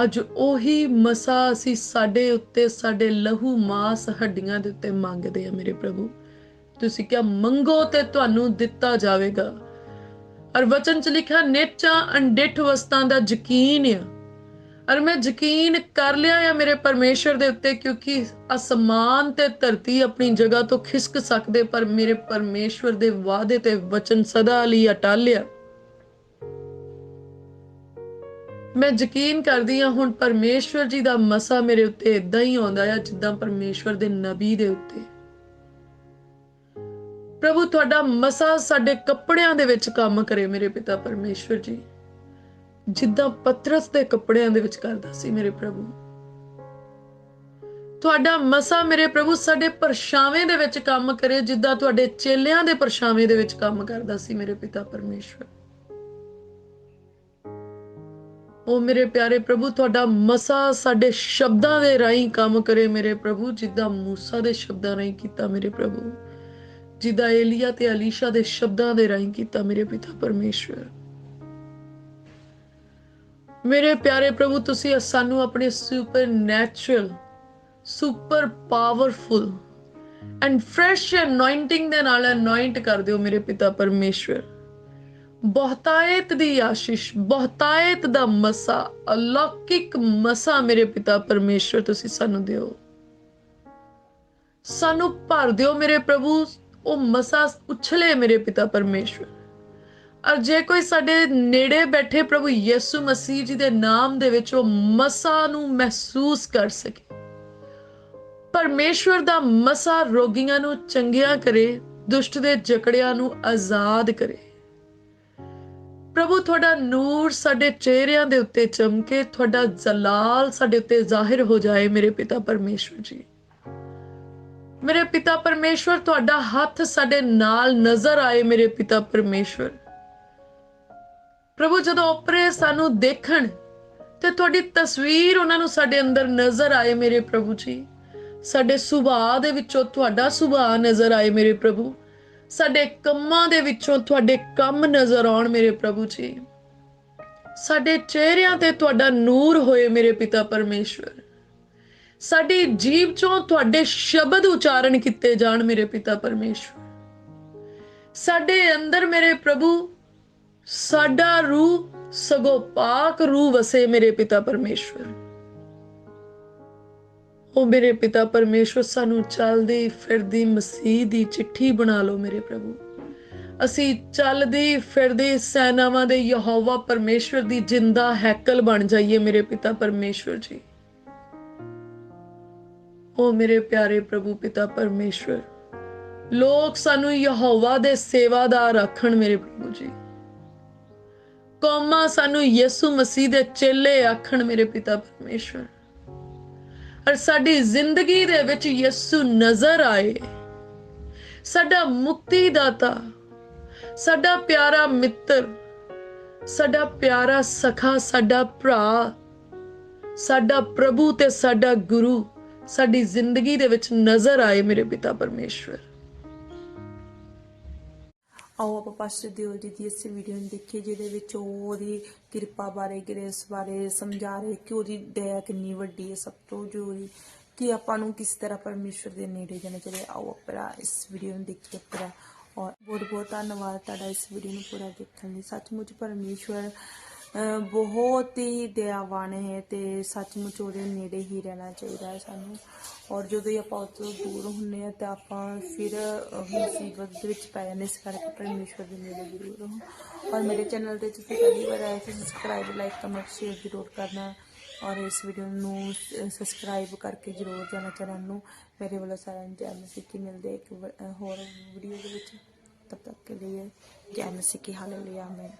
ਅੱਜ ਉਹੀ ਮਸਾ ਅਸੀਂ ਸਾਡੇ ਉੱਤੇ, ਸਾਡੇ ਲਹੂ ਮਾਸ ਹੱਡੀਆਂ ਦੇ ਉੱਤੇ ਮੰਗਦੇ ਆ ਮੇਰੇ ਪ੍ਰਭੂ। ਤੁਸੀਂ ਕਿਹਾ, ਮੰਗੋ ਤੇ ਤੁਹਾਨੂੰ ਦਿੱਤਾ ਜਾਵੇਗਾ। ਔਰ ਵਚਨ ਚ ਲਿਖਿਆ, ਨੇਚਾ ਅਣਡਿਠ ਵਸਤਾਂ ਦਾ ਯਕੀਨ ਆ। ਔਰ ਮੈਂ ਯਕੀਨ ਕਰ ਲਿਆ ਆ ਮੇਰੇ ਪਰਮੇਸ਼ਰ ਦੇ ਉੱਤੇ, ਕਿਉਂਕਿ ਅਸਮਾਨ ਤੇ ਧਰਤੀ ਆਪਣੀ ਜਗ੍ਹਾ ਤੋਂ ਖਿਸਕ ਸਕਦੇ, ਪਰ ਮੇਰੇ ਪਰਮੇਸ਼ਵਰ ਦੇ ਵਾਅਦੇ ਤੇ ਵਚਨ ਸਦਾ ਲਈ ਅਟਲ ਆ। ਮੈਂ ਯਕੀਨ ਕਰਦੀ ਹਾਂ ਹੁਣ ਪਰਮੇਸ਼ਵਰ ਜੀ ਦਾ ਮਸਾ ਮੇਰੇ ਉੱਤੇ ਇਦਾਂ ਹੀ ਆਉਂਦਾ ਆ ਜਿੱਦਾਂ ਪਰਮੇਸ਼ਵਰ ਦੇ ਨਬੀ ਦੇ ਉੱਤੇ। ਪ੍ਰਭੂ, ਤੁਹਾਡਾ ਮਸਾ ਸਾਡੇ ਕੱਪੜਿਆਂ ਦੇ ਵਿੱਚ ਕੰਮ ਕਰੇ ਮੇਰੇ ਪਿਤਾ ਪਰਮੇਸ਼ਵਰ ਜੀ। ਜਿੱਦਾਂ ਪਤਰਸ ਦੇ ਕੱਪੜਿਆਂ ਦੇ ਵਿੱਚ ਕਰਦਾ ਸੀ ਮੇਰੇ ਪ੍ਰਭੂ। ਤੁਹਾਡਾ ਮਸਾ ਮੇਰੇ ਪ੍ਰਭੂ ਸਾਡੇ ਪਰਛਾਵੇਂ ਦੇ ਵਿੱਚ ਕੰਮ ਕਰੇ ਜਿੱਦਾਂ ਤੁਹਾਡੇ ਚੇਲਿਆਂ ਦੇ ਪਰਛਾਵੇਂ ਦੇ ਵਿੱਚ ਕੰਮ ਕਰਦਾ ਸੀ ਮੇਰੇ ਪਿਤਾ ਪਰਮੇਸ਼ਵਰ। ਉਹ ਮੇਰੇ ਪਿਆਰੇ ਪ੍ਰਭੂ, ਤੁਹਾਡਾ ਮਸਾ ਸਾਡੇ ਸ਼ਬਦਾਂ ਦੇ ਰਾਹੀਂ ਕੰਮ ਕਰੇ ਮੇਰੇ ਪ੍ਰਭੂ, ਜਿੱਦਾਂ ਮੂਸਾ ਦੇ ਸ਼ਬਦਾਂ ਰਾਹੀਂ ਕੀਤਾ ਮੇਰੇ ਪ੍ਰਭੂ, ਜਿੱਦਾਂ ਏਲੀਆ ਤੇ ਅਲੀਸ਼ਾ ਦੇ ਸ਼ਬਦਾਂ ਦੇ ਰਾਹੀਂ ਕੀਤਾ ਮੇਰੇ ਪਿਤਾ ਪਰਮੇਸ਼ਵਰ। ਮੇਰੇ ਪਿਆਰੇ ਪ੍ਰਭੂ, ਤੁਸੀਂ ਸਾਨੂੰ ਆਪਣੇ super natural super powerful and fresh anointing ਦੇ ਨਾਲ ਅਨੋਇੰਟ ਕਰ ਦਿਓ ਮੇਰੇ ਪਿਤਾ ਪਰਮੇਸ਼ਵਰ। ਬਹੁਤਾਇਤ ਦੀ ਆਸ਼ੀਸ਼, ਬਹੁਤਾਇਤ ਦਾ ਮਸਾ, ਅਲੌਕਿਕ ਮਸਾ ਮੇਰੇ ਪਿਤਾ ਪਰਮੇਸ਼ਵਰ ਤੁਸੀਂ ਸਾਨੂੰ ਦਿਓ। ਸਾਨੂੰ ਭਰ ਦਿਓ ਮੇਰੇ ਪ੍ਰਭੂ, ਉਹ ਮਸਾ ਉਛਲੇ ਮੇਰੇ ਪਿਤਾ ਪਰਮੇਸ਼ਵਰ। ਔਰ ਜੇ ਕੋਈ ਸਾਡੇ ਨੇੜੇ ਬੈਠੇ ਪ੍ਰਭੂ ਯਿਸੂ ਮਸੀਹ ਜੀ ਦੇ ਨਾਮ ਦੇ ਵਿੱਚ ਉਹ ਮਸਾ ਨੂੰ ਮਹਿਸੂਸ ਕਰ ਸਕੇ। ਪਰਮੇਸ਼ਵਰ ਦਾ ਮਸਾ ਰੋਗੀਆਂ ਨੂੰ ਚੰਗਿਆ ਕਰੇ, ਦੁਸ਼ਟ ਦੇ ਜਕੜਿਆਂ ਨੂੰ ਆਜ਼ਾਦ ਕਰੇ। ਪ੍ਰਭੂ, ਤੁਹਾਡਾ ਨੂਰ ਸਾਡੇ ਚਿਹਰਿਆਂ ਦੇ ਉੱਤੇ ਚਮਕੇ, ਤੁਹਾਡਾ ਜਲਾਲ ਸਾਡੇ ਉੱਤੇ ਜ਼ਾਹਿਰ ਹੋ ਜਾਏ ਮੇਰੇ ਪਿਤਾ ਪਰਮੇਸ਼ਵਰ ਜੀ। ਮੇਰੇ ਪਿਤਾ ਪਰਮੇਸ਼ਵਰ, ਤੁਹਾਡਾ ਹੱਥ ਸਾਡੇ ਨਾਲ ਨਜ਼ਰ ਆਏ ਮੇਰੇ ਪਿਤਾ ਪਰਮੇਸ਼ਵਰ। ਪ੍ਰਭੂ, ਜਦੋਂ ਉਪਰੇ ਸਾਨੂੰ ਦੇਖਣ ਤੇ ਤੁਹਾਡੀ ਤਸਵੀਰ ਉਹਨਾਂ ਨੂੰ ਸਾਡੇ ਅੰਦਰ ਨਜ਼ਰ ਆਏ ਮੇਰੇ ਪ੍ਰਭੂ ਜੀ, ਸਾਡੇ ਸੁਭਾਅ ਦੇ ਵਿੱਚੋਂ ਤੁਹਾਡਾ ਸੁਭਾਅ ਨਜ਼ਰ ਆਏ ਮੇਰੇ ਪ੍ਰਭੂ। ਸਾਡੇ ਕੰਮਾਂ ਦੇ ਵਿੱਚੋਂ ਤੁਹਾਡੇ ਕੰਮ ਨਜ਼ਰ ਆਉਣ ਮੇਰੇ ਪ੍ਰਭੂ ਜੀ। ਸਾਡੇ ਚਿਹਰਿਆਂ ਤੇ ਤੁਹਾਡਾ ਨੂਰ ਹੋਏ ਮੇਰੇ ਪਿਤਾ ਪਰਮੇਸ਼ਵਰ। ਸਾਡੀ ਜੀਵ ਚੋਂ ਤੁਹਾਡੇ ਸ਼ਬਦ ਉਚਾਰਨ ਕੀਤੇ ਜਾਣ ਮੇਰੇ ਪਿਤਾ ਪਰਮੇਸ਼ਵਰ। ਸਾਡੇ ਅੰਦਰ ਮੇਰੇ ਪ੍ਰਭੂ, ਸਾਡਾ ਰੂਹ ਸਗੋ ਪਾਕ ਰੂਹ ਵਸੇ ਮੇਰੇ ਪਿਤਾ ਪਰਮੇਸ਼ਵਰ। ਉਹ ਮੇਰੇ ਪਿਤਾ ਪਰਮੇਸ਼ਵਰ ਸਾਨੂੰ ਚੱਲਦੀ ਫਿਰਦੀ ਮਸੀਹ ਦੀ ਚਿੱਠੀ ਬਣਾ ਲਓ ਮੇਰੇ ਪ੍ਰਭੂ। ਅਸੀਂ ਚੱਲਦੀ ਫਿਰਦੀ ਸੈਨਾਵਾਂ ਦੇ ਯਹੋਵਾ ਪਰਮੇਸ਼ਵਰ ਦੀ ਜਿੰਦਾ ਹੈਕਲ ਬਣ ਜਾਈਏ ਮੇਰੇ ਪਿਤਾ ਪਰਮੇਸ਼ਵਰ ਜੀ। ਉਹ ਮੇਰੇ ਪਿਆਰੇ ਪ੍ਰਭੂ ਪਿਤਾ ਪਰਮੇਸ਼ਵਰ, ਲੋਕ ਸਾਨੂੰ ਯਹੋਵਾ ਦੇ ਸੇਵਾਦਾਰ ਆਖਣ ਮੇਰੇ ਪ੍ਰਭੂ ਜੀ। ਕੌਮਾਂ ਸਾਨੂੰ ਯਿਸੂ ਮਸੀਹ ਦੇ ਚੇਲੇ ਆਖਣ ਮੇਰੇ ਪਿਤਾ ਪਰਮੇਸ਼ਵਰ। ਔਰ ਸਾਡੀ ਜ਼ਿੰਦਗੀ ਦੇ ਵਿੱਚ ਯਿਸੂ ਨਜ਼ਰ ਆਏ। ਸਾਡਾ ਮੁਕਤੀ ਦਾਤਾ ਸਾਡਾ ਪਿਆਰਾ ਮਿੱਤਰ, ਸਾਡਾ ਪਿਆਰਾ ਸਖਾ, ਸਾਡਾ ਭਰਾ, ਸਾਡਾ ਪ੍ਰਭੂ ਤੇ ਸਾਡਾ ਗੁਰੂ ਸਾਡੀ ਜ਼ਿੰਦਗੀ ਦੇ ਵਿੱਚ ਨਜ਼ਰ ਆਏ ਮੇਰੇ ਪਿਤਾ ਪਰਮੇਸ਼ਵਰ। ਆਓ ਆਪਾਂ ਪਾਸਟਰ ਦਿਓਲ ਜੀ ਦੀ ਇਸ ਵੀਡੀਓ ਨੂੰ ਦੇਖੀਏ, ਜਿਹਦੇ ਵਿੱਚ ਉਹ ਉਹਦੀ ਕਿਰਪਾ ਬਾਰੇ, ਗ੍ਰੇਸ ਬਾਰੇ ਸਮਝਾ ਰਹੇ ਕਿ ਉਹਦੀ ਦਇਆ ਕਿੰਨੀ ਵੱਡੀ ਹੈ, ਸਭ ਤੋਂ ਜ਼ਰੂਰੀ ਕਿ ਆਪਾਂ ਨੂੰ ਕਿਸ ਤਰ੍ਹਾਂ ਪਰਮੇਸ਼ਵਰ ਦੇ ਨੇੜੇ ਜਾਣਾ ਚਾਹੀਦਾ। ਆਓ ਆਪਾਂ ਇਸ ਵੀਡੀਓ ਨੂੰ ਦੇਖੀਏ ਪੂਰਾ ਔਰ ਬਹੁਤ ਬਹੁਤ ਧੰਨਵਾਦ ਤੁਹਾਡਾ ਇਸ ਵੀਡੀਓ ਨੂੰ ਪੂਰਾ ਦੇਖਣ ਲਈ। ਸੱਚਮੁੱਚ ਪਰਮੇਸ਼ਵਰ ਬਹੁਤ ਹੀ ਦਇਆਵਾਨ ਹੈ ਤੇ ਸੱਚਮੁੱਚ ਉਹਦੇ ਨੇੜੇ ਹੀ ਰਹਿਣਾ ਚਾਹੀਦਾ ਹੈ ਸਾਨੂੰ। ਔਰ ਜਦੋਂ ਹੀ ਆਪਾਂ ਉਸ ਤੋਂ ਦੂਰ ਹੁੰਨੇ ਆ ਤਾਂ ਆਪਾਂ ਫਿਰ ਮੁਸੀਬਤ ਦੇ ਵਿੱਚ ਪੈ ਜਾਂਦੇ ਇਸ ਕਰਕੇ ਪਰਮੇਸ਼ਵਰ ਦੇ ਨੇੜੇ ਜ਼ਰੂਰ ਰਹੋ। ਔਰ ਮੇਰੇ ਚੈਨਲ ਤੇ ਤੁਸੀਂ ਪਹਿਲੀ ਵਾਰ ਆਏ ਤਾਂ ਸਬਸਕ੍ਰਾਈਬ ਲਾਈਕ ਕਮੈਂਟ ਸ਼ੇਅਰ ਜ਼ਰੂਰ ਕਰਨਾ। ਔਰ ਇਸ ਵੀਡੀਓ ਨੂੰ ਸਬਸਕ੍ਰਾਈਬ ਕਰਕੇ ਜ਼ਰੂਰ ਜਾਣਾ ਚੈਨਲ ਨੂੰ। ਮੇਰੇ ਵੱਲੋਂ ਸਾਰਿਆਂ ਨੂੰ ਜੈ ਮਸੀਹ ਕੀ ਮਿਲਦੇ ਇੱਕ ਹੋਰ ਵੀਡੀਓ ਦੇ ਵਿੱਚ। ਤਬ ਤੱਕ ਕੇ ਲਈ ਜੈ ਮਸੀਹ ਕੀ ਹਾਲੇਲੂਇਆ ਆਮੇਨ